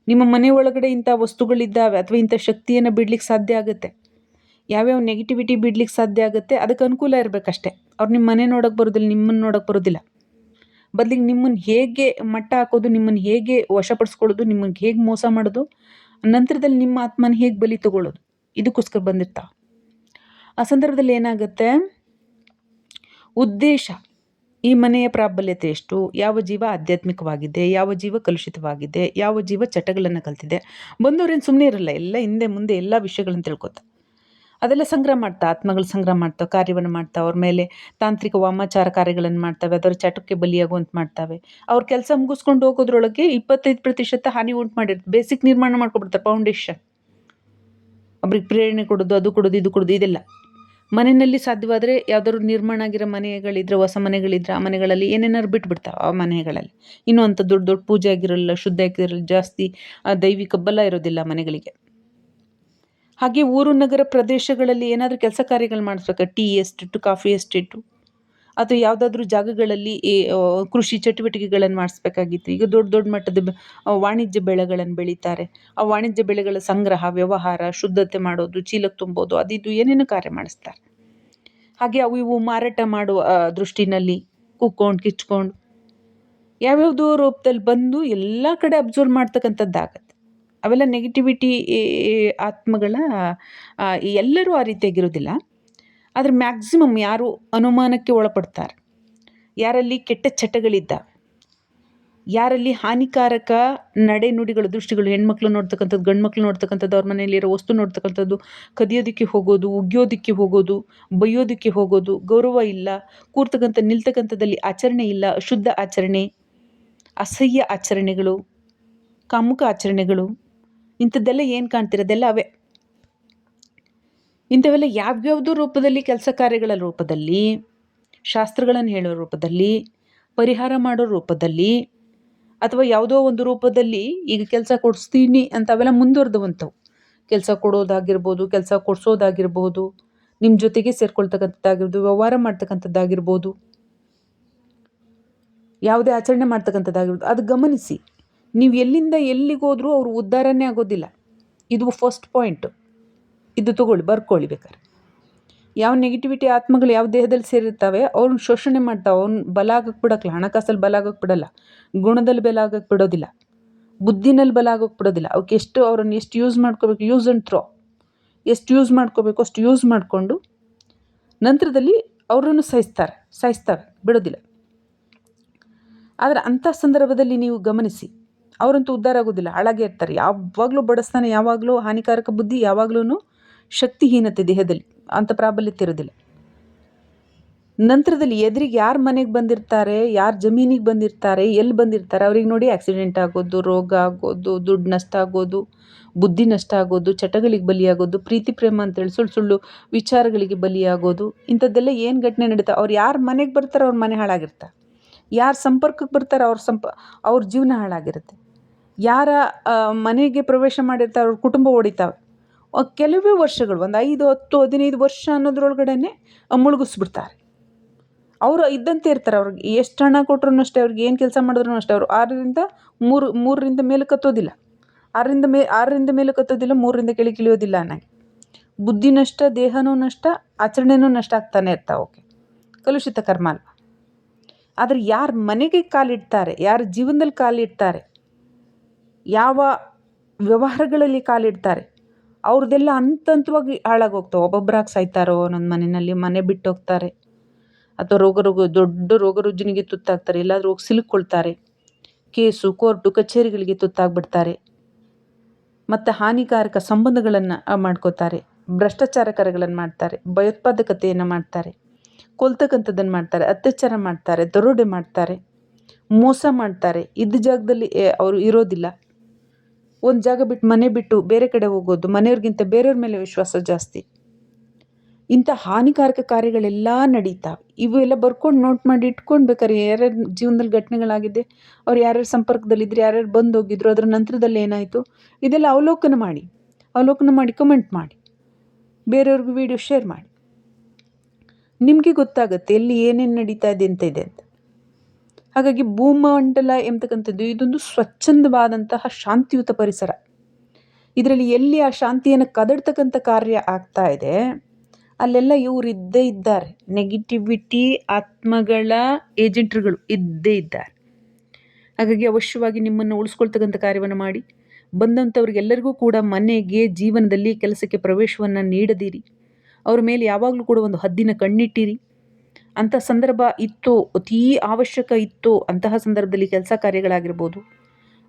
ನಿಮ್ಮ ಮನೆ ಒಳಗಡೆ ಇಂಥ ವಸ್ತುಗಳಿದ್ದಾವೆ ಅಥವಾ ಇಂಥ ಶಕ್ತಿಯನ್ನು ಬಿಡ್ಲಿಕ್ಕೆ ಸಾಧ್ಯ ಆಗುತ್ತೆ? ಯಾವ್ಯಾವ ನೆಗೆಟಿವಿಟಿ ಬಿಡ್ಲಿಕ್ಕೆ ಸಾಧ್ಯ ಆಗುತ್ತೆ? ಅದಕ್ಕೆ ಅನುಕೂಲ ಇರಬೇಕಷ್ಟೆ. ಅವ್ರು ನಿಮ್ಮ ಮನೆ ನೋಡೋಕೆ ಬರೋದಿಲ್ಲ, ನಿಮ್ಮನ್ನು ನೋಡೋಕೆ ಬರೋದಿಲ್ಲ. ಬದಲಿಗೆ ನಿಮ್ಮನ್ನು ಹೇಗೆ ಮಟ್ಟ ಹಾಕೋದು, ನಿಮ್ಮನ್ನು ಹೇಗೆ ವಶಪಡಿಸ್ಕೊಳ್ಳೋದು, ನಿಮ್ಮನ್ನು ಹೇಗೆ ಮೋಸ ಮಾಡೋದು, ನಂತರದಲ್ಲಿ ನಿಮ್ಮ ಆತ್ಮನ ಹೇಗೆ ಬಲಿ ತಗೊಳ್ಳೋದು? ಇದಕ್ಕೋಸ್ಕರ ಬಂದಿರ್ತಾವೆ. ಆ ಸಂದರ್ಭದಲ್ಲಿ ಏನಾಗುತ್ತೆ? ಉದ್ದೇಶ. ಈ ಮನೆಯ ಪ್ರಾಬಲ್ಯತೆ ಎಷ್ಟು? ಯಾವ ಜೀವ ಆಧ್ಯಾತ್ಮಿಕವಾಗಿದೆ? ಯಾವ ಜೀವ ಕಲುಷಿತವಾಗಿದೆ? ಯಾವ ಜೀವ ಚಟಗಳನ್ನು ಕಲ್ತಿದೆ? ಬಂದವರೇನು ಸುಮ್ಮನೆ ಇರಲ್ಲ, ಎಲ್ಲ ಹಿಂದೆ ಮುಂದೆ ಎಲ್ಲ ವಿಷಯಗಳನ್ನು ತಿಳ್ಕೊತ. ಅದೆಲ್ಲ ಸಂಗ್ರಹ ಮಾಡ್ತಾ, ಆತ್ಮಗಳು ಸಂಗ್ರಹ ಮಾಡ್ತಾವೆ ಕಾರ್ಯವನ್ನು ಮಾಡ್ತಾ, ಅವ್ರ ಮೇಲೆ ತಾಂತ್ರಿಕ ವಾಮಾಚಾರ ಕಾರ್ಯಗಳನ್ನು ಮಾಡ್ತವೆ, ಅದರ ಚಟಕ್ಕೆ ಬಲಿಯಾಗುವಂತ ಮಾಡ್ತವೆ. ಅವ್ರ ಕೆಲಸ ಮುಗಿಸ್ಕೊಂಡು ಹೋಗೋದ್ರೊಳಗೆ ಇಪ್ಪತ್ತೈದು ಪ್ರತಿಶತ ಹಾನಿ ಉಂಟು ಮಾಡಿರ್ತಾರೆ ಬೇಸಿಕ್ ನಿರ್ಮಾಣ ಮಾಡ್ಕೊಬಿಡ್ತಾರೆ, ಫೌಂಡೇಶನ್. ಒಬ್ರಿಗೆ ಪ್ರೇರಣೆ ಕೊಡೋದು, ಅದು ಕೊಡೋದು, ಇದು ಕೊಡೋದು, ಇದೆಲ್ಲ. ಮನೆಯಲ್ಲಿ ಸಾಧ್ಯವಾದರೆ ಯಾವ್ದಾದ್ರು ನಿರ್ಮಾಣ ಆಗಿರೋ ಮನೆಗಳಿದ್ರೆ, ಹೊಸ ಮನೆಗಳಿದ್ರೆ ಆ ಮನೆಗಳಲ್ಲಿ ಏನೇನಾದ್ರು ಬಿಟ್ಬಿಡ್ತಾವೆ ಆ ಮನೆಗಳಲ್ಲಿ. ಇನ್ನೂ ಅಂಥ ದೊಡ್ಡ ದೊಡ್ಡ ಪೂಜೆ ಆಗಿರಲ್ಲ, ಶುದ್ಧ ಆಗಿರಲ್ಲ, ಜಾಸ್ತಿ ದೈವಿಕ ಬಲ ಇರೋದಿಲ್ಲ ಮನೆಗಳಿಗೆ. ಹಾಗೆ ಊರು, ನಗರ ಪ್ರದೇಶಗಳಲ್ಲಿ ಏನಾದರೂ ಕೆಲಸ ಕಾರ್ಯಗಳು ಮಾಡಿಸ್ಬೇಕಾ? Tea estate, coffee estate? ಅಥವಾ ಯಾವುದಾದ್ರೂ ಜಾಗಗಳಲ್ಲಿ ಈ ಕೃಷಿ ಚಟುವಟಿಕೆಗಳನ್ನು ಮಾಡಿಸ್ಬೇಕಾಗಿತ್ತು. ಈಗ ದೊಡ್ಡ ದೊಡ್ಡ ಮಟ್ಟದ ವಾಣಿಜ್ಯ ಬೆಳೆಗಳನ್ನು ಬೆಳೀತಾರೆ. ಆ ವಾಣಿಜ್ಯ ಬೆಳೆಗಳ ಸಂಗ್ರಹ, ವ್ಯವಹಾರ, ಶುದ್ಧತೆ ಮಾಡೋದು ಚೀಲಕ್ಕೆ ತುಂಬೋದು ಅದಿದು ಏನೇನು ಕಾರ್ಯ ಮಾಡಿಸ್ತಾರೆ. ಹಾಗೆ ಅವು ಇವು ಮಾರಾಟ ಮಾಡುವ ದೃಷ್ಟಿನಲ್ಲಿ ಕುಕ್ಕೊಂಡು ಕಿಚ್ಕೊಂಡು ಯಾವ್ಯಾವುದೋ ರೂಪದಲ್ಲಿ ಬಂದು ಎಲ್ಲ ಕಡೆ ಅಬ್ಸರ್ವ್ ಮಾಡ್ತಕ್ಕಂಥದ್ದಾಗತ್ತೆ. ಅವೆಲ್ಲ ನೆಗೆಟಿವಿಟಿ ಆತ್ಮಗಳ ಎಲ್ಲರೂ ಆ ರೀತಿಯಾಗಿರೋದಿಲ್ಲ. ಆದರೆ ಮ್ಯಾಕ್ಸಿಮಮ್ ಯಾರು ಅನುಮಾನಕ್ಕೆ ಒಳಪಡ್ತಾರೆ. ಯಾರಲ್ಲಿ ಕೆಟ್ಟ ಚಟಗಳಿದ್ದ, ಯಾರಲ್ಲಿ ಹಾನಿಕಾರಕ ನಡೆ ನುಡಿಗಳು ದೃಷ್ಟಿಗಳು, ಹೆಣ್ಮಕ್ಳು ನೋಡ್ತಕ್ಕಂಥದ್ದು ಗಂಡು ಮಕ್ಳು ನೋಡ್ತಕ್ಕಂಥದ್ದು, ಅವ್ರ ಮನೆಯಲ್ಲಿರೋ ವಸ್ತು ನೋಡ್ತಕ್ಕಂಥದ್ದು, ಕದಿಯೋದಕ್ಕೆ ಹೋಗೋದು, ಉಗಿಯೋದಕ್ಕೆ ಹೋಗೋದು, ಬೈಯೋದಕ್ಕೆ ಹೋಗೋದು, ಗೌರವ ಇಲ್ಲ, ಕೂರ್ತಕ್ಕಂಥ ನಿಲ್ತಕ್ಕಂಥದ್ದಲ್ಲಿ ಆಚರಣೆ ಇಲ್ಲ ಅಶುದ್ಧ ಆಚರಣೆ, ಅಸಹ್ಯ ಆಚರಣೆಗಳು, ಕಾಮುಕ ಆಚರಣೆಗಳು, ಇಂಥದ್ದೆಲ್ಲ ಏನು ಕಾಣ್ತಿರೋದೆಲ್ಲ ಅವೇ. ಇಂಥವೆಲ್ಲ ಯಾವ್ಯಾವುದೋ ರೂಪದಲ್ಲಿ ಕೆಲಸ ಕಾರ್ಯಗಳ ರೂಪದಲ್ಲಿ, ಶಾಸ್ತ್ರಗಳನ್ನು ಹೇಳೋ ರೂಪದಲ್ಲಿ, ಪರಿಹಾರ ಮಾಡೋ ರೂಪದಲ್ಲಿ, ಅಥವಾ ಯಾವುದೋ ಒಂದು ರೂಪದಲ್ಲಿ ಈಗ ಕೆಲಸ ಕೊಡಿಸ್ತೀನಿ ಅಂತ ಅವೆಲ್ಲ ಮುಂದುವರೆದವಂಥವು ಕೆಲಸ ಕೊಡೋದಾಗಿರ್ಬೋದು, ಕೆಲಸ ಕೊಡಿಸೋದಾಗಿರ್ಬೋದು ನಿಮ್ಮ ಜೊತೆಗೆ ಸೇರ್ಕೊಳ್ತಕ್ಕಂಥದ್ದಾಗಿರ್ಬೋದು, ವ್ಯವಹಾರ ಮಾಡ್ತಕ್ಕಂಥದ್ದಾಗಿರ್ಬೋದು, ಯಾವುದೇ ಆಚರಣೆ ಮಾಡ್ತಕ್ಕಂಥದ್ದಾಗಿರ್ಬೋದು, ಅದು ಗಮನಿಸಿ. ನೀವು ಎಲ್ಲಿಂದ ಎಲ್ಲಿಗೋದ್ರೂ ಅವರು ಉದ್ಧಾರನೇ ಆಗೋದಿಲ್ಲ. ಇದು ಫಸ್ಟ್ ಪಾಯಿಂಟು ಇದು ತಗೊಳ್ಳಿ, ಬರ್ಕೊಳ್ಳಿ ಬೇಕಾದ್ರೆ. ಯಾವ ನೆಗೆಟಿವಿಟಿ ಆತ್ಮಗಳು ಯಾವ ದೇಹದಲ್ಲಿ ಸೇರಿರ್ತಾವೆ ಅವ್ರನ್ನ ಶೋಷಣೆ ಮಾಡ್ತಾವೆ ಅವ್ನ ಬಲ ಆಗಕ್ಕೆ ಬಿಡೋಕ್ಕಿಲ್ಲ, ಹಣಕಾಸಲ್ಲಿ ಬಲ ಆಗಕ್ಕೆ ಬಿಡೋಲ್ಲ, ಗುಣದಲ್ಲಿ ಬಲ ಆಗಕ್ಕೆ ಬಿಡೋದಿಲ್ಲ, ಬುದ್ಧಿನಲ್ಲಿ ಬಲ ಆಗೋಕ್ಕೆ ಬಿಡೋದಿಲ್ಲ, ಅವಕ್ಕೆ ಎಷ್ಟು ಅವ್ರನ್ನ ಎಷ್ಟು ಯೂಸ್ ಮಾಡ್ಕೋಬೇಕು ಯೂಸ್ ಆ್ಯಂಡ್ ಥ್ರೋ ಎಷ್ಟು ಯೂಸ್ ಮಾಡ್ಕೋಬೇಕು, ಅಷ್ಟು ಯೂಸ್ ಮಾಡಿಕೊಂಡು ನಂತರದಲ್ಲಿ ಅವರನ್ನು ಸಹಿಸ್ತಾರೆ ಸಹಿಸ್ತಾರೆ, ಬಿಡೋದಿಲ್ಲ. ಆದರೆ ಅಂಥ ಸಂದರ್ಭದಲ್ಲಿ ನೀವು ಗಮನಿಸಿ, ಅವರಂತೂ ಉದ್ಧಾರ ಆಗೋದಿಲ್ಲ, ಹಾಳಾಗೇ ಇರ್ತಾರೆ. ಯಾವಾಗಲೂ ಬಡಿಸ್ತಾನೆ, ಯಾವಾಗಲೂ ಹಾನಿಕಾರಕ ಬುದ್ಧಿ ಯಾವಾಗಲೂ ಶಕ್ತಿಹೀನತೆ ದೇಹದಲ್ಲಿ ಅಂಥ ಪ್ರಾಬಲ್ಯತೆ ಇರೋದಿಲ್ಲ. ನಂತರದಲ್ಲಿ ಎದುರಿಗೆ ಯಾರು ಮನೆಗೆ ಬಂದಿರ್ತಾರೆ, ಯಾರು ಜಮೀನಿಗೆ ಬಂದಿರ್ತಾರೆ ಎಲ್ಲಿ ಬಂದಿರ್ತಾರೆ, ಅವ್ರಿಗೆ ನೋಡಿ ಆಕ್ಸಿಡೆಂಟ್ ಆಗೋದು, ರೋಗ ಆಗೋದು, ದುಡ್ಡು ನಷ್ಟ ಆಗೋದು, ಬುದ್ಧಿ ನಷ್ಟ ಆಗೋದು, ಚಟಗಳಿಗೆ ಬಲಿಯಾಗೋದು, ಪ್ರೀತಿ, ಪ್ರೇಮ ಅಂತೇಳಿ ಸುಳ್ಳು ಸುಳ್ಳು ವಿಚಾರಗಳಿಗೆ ಬಲಿಯಾಗೋದು, ಇಂಥದ್ದೆಲ್ಲ ಏನು ಘಟನೆ ನಡೀತಾವೆ ಅವ್ರು ಯಾರು ಮನೆಗೆ ಬರ್ತಾರೆ ಅವ್ರ ಮನೆ ಹಾಳಾಗಿರ್ತಾರೆ ಯಾರು ಸಂಪರ್ಕಕ್ಕೆ ಬರ್ತಾರೆ ಅವ್ರ ಸಂಪ, ಅವ್ರ ಜೀವನ ಹಾಳಾಗಿರುತ್ತೆ. ಯಾರ ಮನೆಗೆ ಪ್ರವೇಶ ಮಾಡಿರ್ತಾರೆ ಅವ್ರ ಕುಟುಂಬ ಒಡಿತಾವೆ ಕೆಲವೇ ವರ್ಷಗಳು, ಒಂದು ಐದು, ಹತ್ತು, ಹದಿನೈದು ವರ್ಷ ಅನ್ನೋದ್ರೊಳಗಡೆನೆ ಮುಳುಗಿಸ್ಬಿಡ್ತಾರೆ. ಅವರು ಇದ್ದಂತೆ ಇರ್ತಾರೆ, ಅವ್ರಿಗೆ ಎಷ್ಟು ಹಣ ಕೊಟ್ರೂ ಅಷ್ಟೇ, ಅವ್ರಿಗೆ ಏನು ಕೆಲಸ ಮಾಡಿದ್ರು ಅಷ್ಟೇ, ಅವರು ಆರರಿಂದ ಮೂರು, ಮೂರರಿಂದ ಮೇಲೆ ಕತ್ತೋದಿಲ್ಲ. ಆರರಿಂದ ಮೇ, ಆರರಿಂದ ಮೇಲೆ ಕತ್ತೋದಿಲ್ಲ, ಮೂರರಿಂದ ಕೆಳಗೆ ಇಳಿಯೋದಿಲ್ಲ ನನಗೆ ಬುದ್ಧಿ ನಷ್ಟ, ದೇಹನೂ ನಷ್ಟ, ಆಚರಣೆನೂ ನಷ್ಟ ಆಗ್ತಾನೆ ಇರ್ತಾವೆ ಓಕೆ ಕಲುಷಿತ ಕರ್ಮ ಅಲ್ಲ ಆದರೆ ಯಾರು ಮನೆಗೆ ಕಾಲಿಡ್ತಾರೆ, ಯಾರು ಜೀವನದಲ್ಲಿ ಕಾಲಿಡ್ತಾರೆ, ಯಾವ ವ್ಯವಹಾರಗಳಲ್ಲಿ ಕಾಲಿಡ್ತಾರೆ ಅವ್ರದ್ದೆಲ್ಲ ಹಂತ ಹಂತವಾಗಿ ಹಾಳಾಗೋಗ್ತವೆ. ಒಬ್ಬೊಬ್ಬರಾಗಿ ಸಾಯ್ತಾರೋ ಒಂದೊಂದು ಮನೆಯಲ್ಲಿ ಮನೆ ಬಿಟ್ಟು ಹೋಗ್ತಾರೆ ಅಥವಾ ರೋಗ ರೋಗ, ದೊಡ್ಡ ರೋಗ ರುಜಿನಿಗೆ ತುತ್ತಾಗ್ತಾರೆ. ಎಲ್ಲಾದರೂ ಹೋಗಿ ಸಿಲುಕ್ಕೊಳ್ತಾರೆ. ಕೇಸು, ಕೋರ್ಟು, ಕಚೇರಿಗಳಿಗೆ ತುತ್ತಾಗ್ಬಿಡ್ತಾರೆ. ಮತ್ತು ಹಾನಿಕಾರಕ ಸಂಬಂಧಗಳನ್ನು ಮಾಡ್ಕೋತಾರೆ. ಭ್ರಷ್ಟಾಚಾರ ಕಾರ್ಯಗಳನ್ನು ಮಾಡ್ತಾರೆ. ಭಯೋತ್ಪಾದಕತೆಯನ್ನು ಮಾಡ್ತಾರೆ. ಕೊಲ್ತಕ್ಕಂಥದ್ದನ್ನು ಮಾಡ್ತಾರೆ. ಅತ್ಯಾಚಾರ ಮಾಡ್ತಾರೆ. ದರೋಡೆ ಮಾಡ್ತಾರೆ. ಮೋಸ ಮಾಡ್ತಾರೆ. ಇದ್ದ ಜಾಗದಲ್ಲಿ ಅವರು ಇರೋದಿಲ್ಲ. ಒಂದು ಜಾಗ ಬಿಟ್ಟು ಮನೆ ಬಿಟ್ಟು ಬೇರೆ ಕಡೆ ಹೋಗೋದು, ಮನೆಯವ್ರಿಗಿಂತ ಬೇರೆಯವ್ರ ಮೇಲೆ ವಿಶ್ವಾಸ ಜಾಸ್ತಿ. ಇಂಥ ಹಾನಿಕಾರಕ ಕಾರ್ಯಗಳೆಲ್ಲ ನಡೀತಾವೆ. ಇವೆಲ್ಲ ಬರ್ಕೊಂಡು ನೋಟ್ ಮಾಡಿ ಇಟ್ಕೊಳ್ಬೇಕಾದ್ರೆ ಯಾರ್ಯಾರ ಜೀವನದಲ್ಲಿ ಘಟನೆಗಳಾಗಿದೆ, ಅವ್ರು ಯಾರ್ಯಾರ ಸಂಪರ್ಕದಲ್ಲಿದ್ದರೆ ಯಾರ್ಯಾರು ಬಂದು ಹೋಗಿದ್ರು, ಅದರ ನಂತರದಲ್ಲಿ ಏನಾಯಿತು, ಇದೆಲ್ಲ ಅವಲೋಕನ ಮಾಡಿ ಅವಲೋಕನ ಮಾಡಿ ಕಮೆಂಟ್ ಮಾಡಿ, ಬೇರೆಯವ್ರಿಗೂ ವೀಡಿಯೋ ಶೇರ್ ಮಾಡಿ. ನಿಮಗೆ ಗೊತ್ತಾಗುತ್ತೆ ಎಲ್ಲಿ ಏನೇನು ನಡೀತಾ ಇದೆ ಅಂತ ಇದೆ ಅಂತ. ಹಾಗಾಗಿ ಭೂಮಂಡಲ ಎಂಬತಕ್ಕಂಥದ್ದು ಇದೊಂದು ಸ್ವಚ್ಛಂದವಾದಂತಹ ಶಾಂತಿಯುತ ಪರಿಸರ. ಇದರಲ್ಲಿ ಎಲ್ಲಿ ಆ ಶಾಂತಿಯನ್ನು ಕದಡ್ತಕ್ಕಂಥ ಕಾರ್ಯ ಆಗ್ತಾ ಇದೆ, ಅಲ್ಲೆಲ್ಲ ಇವ್ರು ಇದ್ದೇ ಇದ್ದಾರೆ. ನೆಗೆಟಿವಿಟಿ ಆತ್ಮಗಳ ಏಜೆಂಟ್ರುಗಳು ಇದ್ದೇ ಇದ್ದಾರೆ. ಹಾಗಾಗಿ ಅವಶ್ಯವಾಗಿ ನಿಮ್ಮನ್ನು ಉಳಿಸ್ಕೊಳ್ತಕ್ಕಂಥ ಕಾರ್ಯವನ್ನು ಮಾಡಿ, ಬಂದಂಥವ್ರಿಗೆಲ್ಲರಿಗೂ ಕೂಡ ಮನೆಗೆ, ಜೀವನದಲ್ಲಿ ಕೆಲಸಕ್ಕೆ ಪ್ರವೇಶವನ್ನು ನೀಡದಿರಿ. ಅವ್ರ ಮೇಲೆ ಯಾವಾಗಲೂ ಕೂಡ ಒಂದು ಹದ್ದಿನ ಕಣ್ಣಿಟ್ಟಿರಿ. ಅಂಥ ಸಂದರ್ಭ ಇತ್ತು, ಅತೀ ಅವಶ್ಯಕ ಇತ್ತು, ಅಂತಹ ಸಂದರ್ಭದಲ್ಲಿ ಕೆಲಸ ಕಾರ್ಯಗಳಾಗಿರ್ಬೋದು,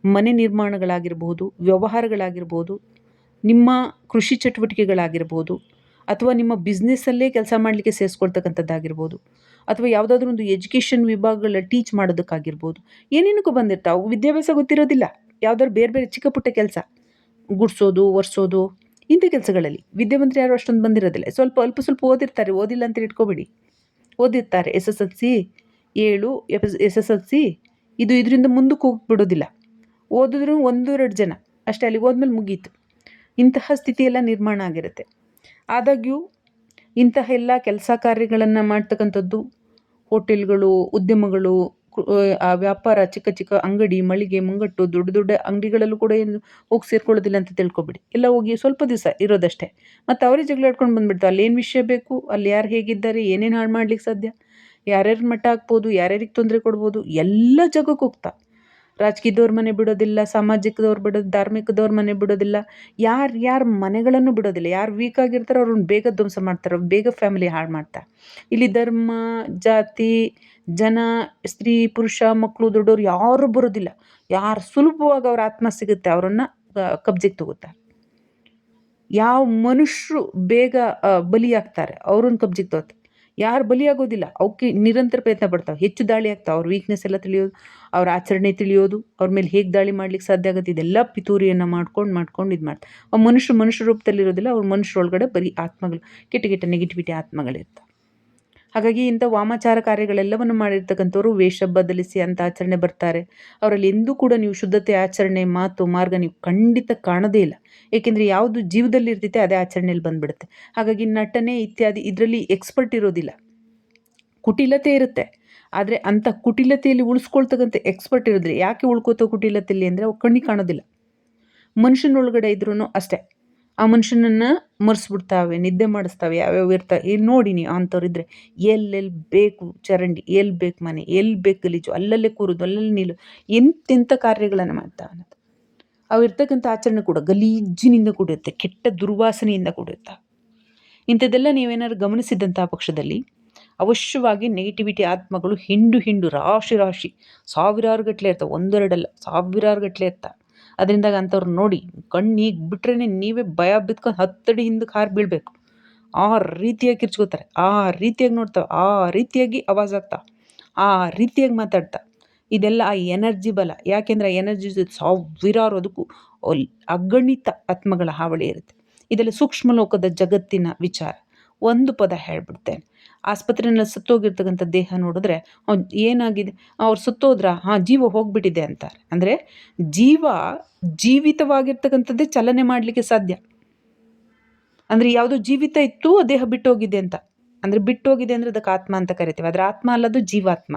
ಮನೆ ನಿರ್ಮಾಣಗಳಾಗಿರ್ಬೋದು, ವ್ಯವಹಾರಗಳಾಗಿರ್ಬೋದು, ನಿಮ್ಮ ಕೃಷಿ ಚಟುವಟಿಕೆಗಳಾಗಿರ್ಬೋದು, ಅಥವಾ ನಿಮ್ಮ ಬಿಸ್ನೆಸ್ಸಲ್ಲೇ ಕೆಲಸ ಮಾಡಲಿಕ್ಕೆ ಸೇರಿಸ್ಕೊಳ್ತಕ್ಕಂಥದ್ದಾಗಿರ್ಬೋದು, ಅಥವಾ ಯಾವುದಾದ್ರೂ ಒಂದು ಎಜುಕೇಷನ್ ವಿಭಾಗಗಳ ಟೀಚ್ ಮಾಡೋದಕ್ಕಾಗಿರ್ಬೋದು, ಏನೇನಕ್ಕೂ ಬಂದಿರ್ತಾವೆ ವಿದ್ಯಾಭ್ಯಾಸ ಗೊತ್ತಿರೋದಿಲ್ಲ, ಯಾವ್ದಾದ್ರು ಬೇರೆ ಬೇರೆ ಚಿಕ್ಕ ಪುಟ್ಟ ಕೆಲಸ, ಗುಡಿಸೋದು, ಒರೆಸೋದು, ಇಂಥ ಕೆಲಸಗಳಲ್ಲಿ ವಿದ್ಯಾವಂತರು ಯಾರು ಅಷ್ಟೊಂದು ಬಂದಿರೋದಿಲ್ಲ, ಸ್ವಲ್ಪ, ಅಲ್ಪ ಸ್ವಲ್ಪ ಓದಿರ್ತಾರೆ, ಓದಿಲ್ಲ ಅಂತ ಇಟ್ಕೋಬೇಡಿ. ಓದಿರ್ತಾರೆ ಎಸ್ ಎಸ್ ಎಲ್ ಸಿ ಏಳು ಎಸ್ ಎಸ್ ಎಲ್ ಸಿ ಇದು ಇದರಿಂದ ಮುಂದಕ್ಕೆ ಹೋಗ್ಬಿಡೋದಿಲ್ಲ. ಓದಿದ್ರು ಒಂದು ಎರಡು ಜನ. ಅಷ್ಟೇ ಅಲ್ಲಿಗೆ ಹೋದ್ಮೇಲೆ ಮುಗೀತು. ಇಂತಹ ಸ್ಥಿತಿಯೆಲ್ಲ ನಿರ್ಮಾಣ ಆಗಿರುತ್ತೆ. ಆದಾಗ್ಯೂ ಇಂತಹ ಎಲ್ಲ ಕೆಲಸ ಕಾರ್ಯಗಳನ್ನು ಮಾಡ್ತಕ್ಕಂಥದ್ದು, ಹೋಟೆಲ್ಗಳು, ಉದ್ಯಮಗಳು ವ್ಯಾಪಾರ ಚಿಕ್ಕ ಚಿಕ್ಕ ಅಂಗಡಿ, ಮಳಿಗೆ, ಮುಂಗಟ್ಟು, ದೊಡ್ಡ ದೊಡ್ಡ ಅಂಗಡಿಗಳಲ್ಲೂ ಕೂಡ ಏನು ಹೋಗಿ ಸೇರ್ಕೊಳ್ಳೋದಿಲ್ಲ ಅಂತ ತಿಳ್ಕೊಬಿಡಿ. ಎಲ್ಲ ಹೋಗಿ ಸ್ವಲ್ಪ ದಿವಸ ಇರೋದಷ್ಟೇ. ಮತ್ತು ಅವರೇ ಜಗಳ ಹಾಡ್ಕೊಂಡು ಬಂದುಬಿಡ್ತಾರೆ. ಅಲ್ಲಿ ಏನು ವಿಷಯ ಬೇಕು? ಅಲ್ಲಿ ಯಾರು ಹೇಗಿದ್ದಾರೆ? ಏನೇನು ಹಾಳು ಮಾಡ್ಲಿಕ್ಕೆ ಸಾಧ್ಯ? ಯಾರ್ಯಾರ ಮಟ್ಟ ಹಾಕ್ಬೋದು? ಯಾರ್ಯಾರಿಗೆ ತೊಂದರೆ ಕೊಡ್ಬೋದು? ಎಲ್ಲ ಜಗಕ್ಕೆ ಹೋಗ್ತಾ. ರಾಜಕೀಯದವ್ರ ಮನೆ ಬಿಡೋದಿಲ್ಲ, ಸಾಮಾಜಿಕದವ್ರು ಬಿಡೋದು ಧಾರ್ಮಿಕದವ್ರ ಮನೆ ಬಿಡೋದಿಲ್ಲ. ಯಾರು, ಯಾರ ಮನೆಗಳನ್ನು ಬಿಡೋದಿಲ್ಲ. ಯಾರು ವೀಕ್ ಆಗಿರ್ತಾರೋ ಅವ್ರನ್ನ ಬೇಗ ಧ್ವಂಸ ಮಾಡ್ತಾರೆ. ಬೇಗ ಫ್ಯಾಮಿಲಿ ಹಾಳು ಮಾಡ್ತಾರೆ ಇಲ್ಲಿ ಧರ್ಮ, ಜಾತಿ ಜನ, ಸ್ತ್ರೀ, ಪುರುಷ, ಮಕ್ಕಳು, ದೊಡ್ಡವ್ರು ಯಾರು ಬರೋದಿಲ್ಲ. ಯಾರು ಸುಲಭವಾಗಿ ಅವ್ರ ಆತ್ಮ ಸಿಗುತ್ತೆ, ಅವರನ್ನು ಕಬ್ಜೆಗೆ ತಗೋತಾರೆ ಯಾವ ಮನುಷ್ಯರು ಬೇಗ ಬಲಿಯಾಗ್ತಾರೆ, ಅವ್ರನ್ನ ಕಬ್ಜಿಗೆ ತಗೋತಾರೆ ಯಾರು ಬಲಿಯಾಗೋದಿಲ್ಲ ಅವಕ್ಕೆ ನಿರಂತರ ಪ್ರಯತ್ನ ಪಡ್ತಾವೆ. ಹೆಚ್ಚು ದಾಳಿ ಆಗ್ತಾವೆ, ಅವ್ರ ವೀಕ್ನೆಸ್ ಎಲ್ಲ ತಿಳಿಯೋದು, ಅವ್ರ ಆಚರಣೆ ತಿಳಿಯೋದು, ಅವ್ರ ಮೇಲೆ ಹೇಗೆ ದಾಳಿ ಮಾಡ್ಲಿಕ್ಕೆ ಸಾಧ್ಯ ಆಗುತ್ತೆ, ಇದೆಲ್ಲ ಪಿತೂರಿಯನ್ನು ಮಾಡ್ಕೊಂಡು ಮಾಡ್ಕೊಂಡು ಇದು ಮಾಡ್ತಾರೆ. ಆ ಮನುಷ್ಯರು ಮನುಷ್ಯ ರೂಪದಲ್ಲಿರೋದಿಲ್ಲ, ಅವ್ರ ಮನುಷ್ಯರೊಳಗಡೆ ಬರೀ ಆತ್ಮಗಳು, ಕೆಟ್ಟ ಕೆಟ್ಟ ನೆಗೆಟಿವಿಟಿ ಆತ್ಮಗಳಿರ್ತವೆ. ಹಾಗಾಗಿ ಇಂಥ ವಾಮಾಚಾರ ಕಾರ್ಯಗಳೆಲ್ಲವನ್ನು ಮಾಡಿರ್ತಕ್ಕಂಥವ್ರು ವೇಷ ಬದಲಿಸಿ ಅಂತ ಆಚರಣೆ ಬರ್ತಾರೆ. ಅವರಲ್ಲಿ ಎಂದೂ ಕೂಡ ನೀವು ಶುದ್ಧತೆ ಆಚರಣೆ ಮಾತು, ಮಾರ್ಗ ನೀವು ಖಂಡಿತ ಕಾಣದೇ ಇಲ್ಲ. ಏಕೆಂದರೆ ಯಾವುದು ಜೀವದಲ್ಲಿ ಇರ್ತೈತೆ ಅದೇ ಆಚರಣೆಯಲ್ಲಿ ಬಂದ್ಬಿಡುತ್ತೆ. ಹಾಗಾಗಿ ನಟನೆ ಇತ್ಯಾದಿ ಇದರಲ್ಲಿ ಎಕ್ಸ್ಪರ್ಟ್ ಇರೋದಿಲ್ಲ. ಕುಟಿಲತೆ ಇರುತ್ತೆ. ಆದರೆ ಅಂಥ ಕುಟಿಲತೆಯಲ್ಲಿ ಉಳಿಸ್ಕೊಳ್ತಕ್ಕಂಥ ಎಕ್ಸ್ಪರ್ಟ್ ಇರೋದಿಲ್ಲ. ಯಾಕೆ ಉಳ್ಕೋತ ಕುಟಿಲತೆಯಲ್ಲಿ ಅಂದರೆ ಅವು ಕಣ್ಣಿ ಕಾಣೋದಿಲ್ಲ. ಮನುಷ್ಯನೊಳಗಡೆ ಇದ್ರೂ ಅಷ್ಟೇ. ಆ ಮನುಷ್ಯನನ್ನು ಮರೆಸ್ಬಿಡ್ತಾವೆ, ನಿದ್ದೆ ಮಾಡಿಸ್ತಾವೆ, ಯಾವ್ಯಾವ ಇರ್ತಾವೆ ಇಲ್ಲಿ ನೋಡಿ ನೀವು ಅಂಥವ್ರಿದ್ರೆ ಎಲ್ಲೆಲ್ಲಿ ಬೇಕು ಚರಂಡಿ ಎಲ್ಲಿ ಬೇಕು ಮನೆ ಎಲ್ಲಿ ಬೇಕು ಗಲೀಜು, ಅಲ್ಲಲ್ಲೇ ಕೂರೋದು, ಅಲ್ಲಲ್ಲಿ ನಿಲ್ಲು, ಎಂತೆಂಥ ಕಾರ್ಯಗಳನ್ನು ಮಾಡ್ತಾವೆ ಅನ್ನೋದು. ಅವು ಇರ್ತಕ್ಕಂಥ ಆಚರಣೆ ಕೂಡ ಗಲೀಜಿನಿಂದ ಕೂಡಿರುತ್ತೆ, ಕೆಟ್ಟ ದುರ್ವಾಸನೆಯಿಂದ ಕೂಡಿರ್ತಾವೆ ಇಂಥದ್ದೆಲ್ಲ ನೀವೇನಾದ್ರು ಗಮನಿಸಿದಂಥ ಪಕ್ಷದಲ್ಲಿ, ಅವಶ್ಯವಾಗಿ ನೆಗೆಟಿವಿಟಿ ಆತ್ಮಗಳು ಹಿಂಡು ಹಿಂಡು ರಾಶಿ ರಾಶಿ, ಸಾವಿರಾರು ಗಟ್ಟಲೆ ಇರ್ತವೆ, ಒಂದೆರಡಲ್ಲ, ಸಾವಿರಾರು ಗಟ್ಟಲೆ ಇರ್ತವೆ. ಅದರಿಂದಾಗ ಅಂಥವ್ರು ನೋಡಿ, ಕಣ್ಣೀಗ ಬಿಟ್ರೇ ನೀವೇ ಭಯ ಬಿತ್ಕೊಂಡು ಹತ್ತಡಿ ಹಿಂದಕ್ಕೆ ಹಾರಿ ಬೀಳಬೇಕು. ಆ ರೀತಿಯಾಗಿ ಕಿರ್ಚ್ಕೋತಾರೆ. ಆ ರೀತಿಯಾಗಿ ನೋಡ್ತಾವೆ. ಆ ರೀತಿಯಾಗಿ ಆವಾಜ್ ಆಗ್ತಾವೆ ಆ ರೀತಿಯಾಗಿ ಮಾತಾಡ್ತಾ ಇದೆಲ್ಲ ಆ ಎನರ್ಜಿ ಬಲ. ಯಾಕೆಂದರೆ ಆ ಎನರ್ಜಿ ಸಾವಿರಾರು ಅದಕ್ಕೂ ಅಗಣಿತ ಆತ್ಮಗಳ ಹಾವಳಿ ಇರುತ್ತೆ. ಇದೆಲ್ಲ ಸೂಕ್ಷ್ಮ ಲೋಕದ ಜಗತ್ತಿನ ವಿಚಾರ. ಒಂದು ಪದ ಹೇಳ್ಬಿಡ್ತೇನೆ. ಆಸ್ಪತ್ರೆಯಲ್ಲಿ ಸುತ್ತೋಗಿರ್ತಕ್ಕಂಥ ದೇಹ ನೋಡಿದ್ರೆ ಏನಾಗಿದೆ? ಅವ್ರು ಸುತ್ತೋದ್ರ? ಹಾಂ, ಜೀವ ಹೋಗ್ಬಿಟ್ಟಿದೆ ಅಂತಾರೆ. ಅಂದರೆ ಜೀವ ಜೀವಿತವಾಗಿರ್ತಕ್ಕಂಥದ್ದೇ ಚಲನೆ ಮಾಡಲಿಕ್ಕೆ ಸಾಧ್ಯ. ಅಂದರೆ ಯಾವುದೋ ಜೀವಿತ ಇತ್ತು ದೇಹ ಬಿಟ್ಟೋಗಿದೆ ಅಂತ. ಅಂದರೆ ಬಿಟ್ಟೋಗಿದೆ ಅಂದರೆ ಅದಕ್ಕೆ ಆತ್ಮ ಅಂತ ಕರಿತೀವಿ. ಅದರ ಆತ್ಮ ಅಲ್ಲದು ಜೀವಾತ್ಮ.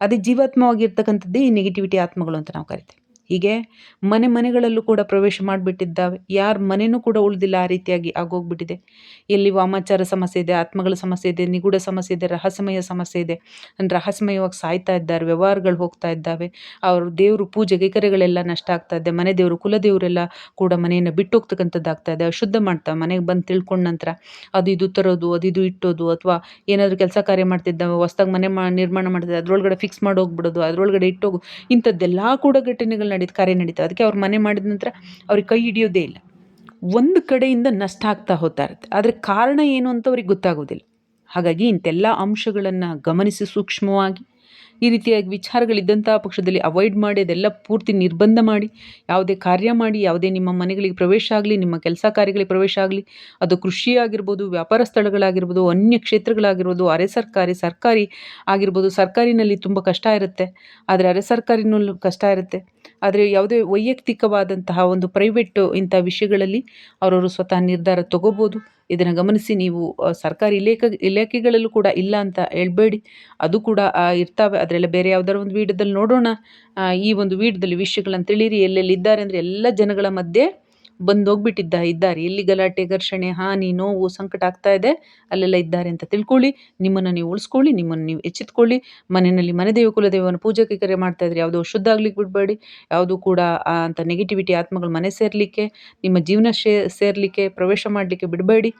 ಅದೇ ಜೀವಾತ್ಮವಾಗಿರ್ತಕ್ಕಂಥದ್ದೇ ಈ ನೆಗೆಟಿವಿಟಿ ಆತ್ಮಗಳು ಅಂತ ನಾವು ಕರಿತೀವಿ. ಹೀಗೆ ಮನೆ ಮನೆಗಳಲ್ಲೂ ಕೂಡ ಪ್ರವೇಶ ಮಾಡಿಬಿಟ್ಟಿದ್ದಾವೆ. ಯಾರ ಮನೆಯೂ ಕೂಡ ಉಳಿದಿಲ್ಲ, ಆ ರೀತಿಯಾಗಿ ಆಗೋಗ್ಬಿಟ್ಟಿದೆ. ಎಲ್ಲಿ ವಾಮಾಚಾರ ಸಮಸ್ಯೆ ಇದೆ, ಆತ್ಮಗಳ ಸಮಸ್ಯೆ ಇದೆ, ನಿಗೂಢ ಸಮಸ್ಯೆ ಇದೆ, ರಹಸ್ಯಮಯ ಸಮಸ್ಯೆ ಇದೆ. ರಹಸ್ಯಮಯವಾಗಿ ಸಾಯ್ತಾ ಇದ್ದಾರೆ, ವ್ಯವಹಾರಗಳು ಹೋಗ್ತಾ ಇದ್ದಾವೆ. ಅವರು ದೇವರು ಪೂಜೆ, ಕೈಕರ್ಯಗಳೆಲ್ಲ ನಷ್ಟ ಆಗ್ತಾ ಇದೆ. ಮನೆ ದೇವರು, ಕುಲದೇವರೆಲ್ಲ ಕೂಡ ಮನೆಯನ್ನು ಬಿಟ್ಟು ಹೋಗ್ತಕ್ಕಂಥದ್ದಾಗ್ತಾ ಇದೆ ಅಶುದ್ಧ ಮಾಡ್ತಾ ಮನೆಗೆ ಬಂದು ತಿಳ್ಕೊಂಡ ನಂತರ ಅದು ಇದು ತರೋದು, ಅದು ಇದು ಇಟ್ಟೋದು, ಅಥವಾ ಏನಾದರೂ ಕೆಲಸ ಕಾರ್ಯ ಮಾಡ್ತಿದ್ದಾವೆ, ಹೊಸ್ದಾಗಿ ಮನೆ ನಿರ್ಮಾಣ ಮಾಡ್ತಿದ್ದೆ ಅದರೊಳಗಡೆ ಫಿಕ್ಸ್ ಮಾಡಿ ಹೋಗ್ಬಿಡೋದು ಅದರೊಳಗಡೆ ಇಟ್ಟೋಗು, ಇಂಥದ್ದೆಲ್ಲ ಕೂಡ ಘಟನೆಗಳು ನಡೀತು, ಕಾರ್ಯ ನಡೀತಾವೆ. ಅದಕ್ಕೆ ಅವ್ರು ಮನೆ ಮಾಡಿದ ನಂತರ ಅವ್ರಿಗೆ ಕೈ ಹಿಡಿಯೋದೇ ಇಲ್ಲ. ಒಂದು ಕಡೆಯಿಂದ ನಷ್ಟ ಆಗ್ತಾ ಹೋಗ್ತಾ ಇರುತ್ತೆ. ಆದರೆ ಕಾರಣ ಏನು ಅಂತ ಅವ್ರಿಗೆ ಗೊತ್ತಾಗೋದಿಲ್ಲ. ಹಾಗಾಗಿ ಇಂಥೆಲ್ಲ ಅಂಶಗಳನ್ನು ಗಮನಿಸಿ ಸೂಕ್ಷ್ಮವಾಗಿ ಈ ರೀತಿಯಾಗಿ ವಿಚಾರಗಳಿದ್ದಂಥ ಪಕ್ಷದಲ್ಲಿ ಅವಾಯ್ಡ್ ಮಾಡಿ, ಅದೆಲ್ಲ ಪೂರ್ತಿ ನಿರ್ಬಂಧ ಮಾಡಿ, ಯಾವುದೇ ಕಾರ್ಯ ಮಾಡಿ, ಯಾವುದೇ ನಿಮ್ಮ ಮನೆಗಳಿಗೆ ಪ್ರವೇಶ ಆಗಲಿ, ನಿಮ್ಮ ಕೆಲಸ ಕಾರ್ಯಗಳಿಗೆ ಪ್ರವೇಶ ಆಗಲಿ, ಅದು ಕೃಷಿ ಆಗಿರ್ಬೋದು ವ್ಯಾಪಾರ ಸ್ಥಳಗಳಾಗಿರ್ಬೋದು, ಅನ್ಯ ಕ್ಷೇತ್ರಗಳಾಗಿರ್ಬೋದು, ಅರೆ ಸರ್ಕಾರಿ ಸರ್ಕಾರಿ ಆಗಿರ್ಬೋದು, ಸರ್ಕಾರಿನಲ್ಲಿ ತುಂಬ ಕಷ್ಟ ಇರುತ್ತೆ. ಆದರೆ ಅರೆ ಸರ್ಕಾರಿನಲ್ಲೂ ಕಷ್ಟ ಇರುತ್ತೆ. ಆದರೆ ಯಾವುದೇ ವೈಯಕ್ತಿಕವಾದಂತಹ ಒಂದು ಪ್ರೈವೇಟು ಇಂಥ ವಿಷಯಗಳಲ್ಲಿ ಅವರವರು ಸ್ವತಃ ನಿರ್ಧಾರ ತಗೋಬೋದು. ಇದನ್ನು ಗಮನಿಸಿ ನೀವು ಸರ್ಕಾರಿ ಇಲಾಖೆ ಇಲಾಖೆಗಳಲ್ಲೂ ಕೂಡ ಇಲ್ಲ ಅಂತ ಹೇಳ್ಬೇಡಿ. ಅದು ಕೂಡ ಇರ್ತಾವೆ. ಅದರೆಲ್ಲ ಬೇರೆ ಯಾವುದಾದ್ರು ಒಂದು ವೀಡಿಯೋದಲ್ಲಿ ನೋಡೋಣ. ಈ ಒಂದು ವೀಡಿಯೋದಲ್ಲಿ ವಿಷಯಗಳನ್ನು ತಿಳಿಯಿರಿ. ಎಲ್ಲೆಲ್ಲಿ ಇದ್ದಾರೆ ಅಂದರೆ ಎಲ್ಲ ಜನಗಳ ಮಧ್ಯೆ ಬಂದು ಹೋಗ್ಬಿಟ್ಟಿದ್ದ ಇದ್ದಾರೆ. ಎಲ್ಲಿ ಗಲಾಟೆ, ಘರ್ಷಣೆ, ಹಾನಿ, ನೋವು, ಸಂಕಟ ಆಗ್ತಾ ಇದೆ, ಅಲ್ಲೆಲ್ಲ ಇದ್ದಾರೆ ಅಂತ ತಿಳ್ಕೊಳ್ಳಿ. ನಿಮ್ಮನ್ನು ನೀವು ಉಳಿಸ್ಕೊಳ್ಳಿ, ನಿಮ್ಮನ್ನು ನೀವು ಎಚ್ಚೆತ್ಕೊಳ್ಳಿ. ಮನೆಯಲ್ಲಿ ಮನೆದೇವ ಕುಲದೇವನ ಪೂಜೆಗೆ ಕರೆ ಮಾಡ್ತಾ ಇದ್ರೆ ಯಾವುದೋ ಶುದ್ಧ ಆಗ್ಲಿಕ್ಕೆ ಬಿಡಬೇಡಿ. ಯಾವುದು ಕೂಡ ಅಂತ ನೆಗೆಟಿವಿಟಿ ಆತ್ಮಗಳು ಮನೆ ಸೇರಲಿಕ್ಕೆ, ನಿಮ್ಮ ಜೀವನ ಶೇ, ಸೇರಲಿಕ್ಕೆ, ಪ್ರವೇಶ ಮಾಡಲಿಕ್ಕೆ ಬಿಡಬೇಡಿ.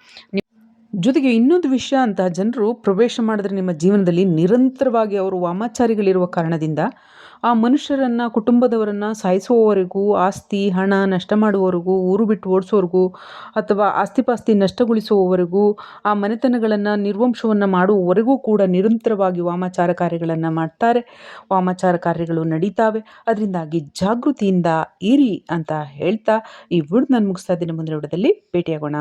ಜೊತೆಗೆ ಇನ್ನೊಂದು ವಿಷಯ ಅಂತ ಜನರು ಪ್ರವೇಶ ಮಾಡಿದ್ರೆ ನಿಮ್ಮ ಜೀವನದಲ್ಲಿ ನಿರಂತರವಾಗಿ ಅವರು ವಾಮಾಚಾರಿಗಳಿರುವ ಕಾರಣದಿಂದ ಆ ಮನುಷ್ಯರನ್ನು, ಕುಟುಂಬದವರನ್ನು ಸಾಯಿಸುವವರೆಗೂ, ಆಸ್ತಿ, ಹಣ ನಷ್ಟ ಮಾಡುವವರೆಗೂ, ಊರು ಬಿಟ್ಟು ಓಡಿಸೋವರೆಗೂ ಅಥವಾ ಆಸ್ತಿಪಾಸ್ತಿ ನಷ್ಟಗೊಳಿಸುವವರೆಗೂ ಆ ಮನೆತನಗಳನ್ನು, ನಿರ್ವಂಶವನ್ನು ಮಾಡುವವರೆಗೂ ಕೂಡ ನಿರಂತರವಾಗಿ ವಾಮಾಚಾರ ಕಾರ್ಯಗಳನ್ನು ಮಾಡ್ತಾರೆ. ವಾಮಾಚಾರ ಕಾರ್ಯಗಳು ನಡೀತಾವೆ. ಅದರಿಂದಾಗಿ ಜಾಗೃತಿಯಿಂದ ಇರಿ ಅಂತ ಹೇಳ್ತಾ ಈ ವಿಡ್ ನಾನು ಮುಗಿಸ್ತಾ ಇದ್ದೀನಿ. ಮುಂದಿನ ವಿಡದಲ್ಲಿ ಭೇಟಿಯಾಗೋಣ.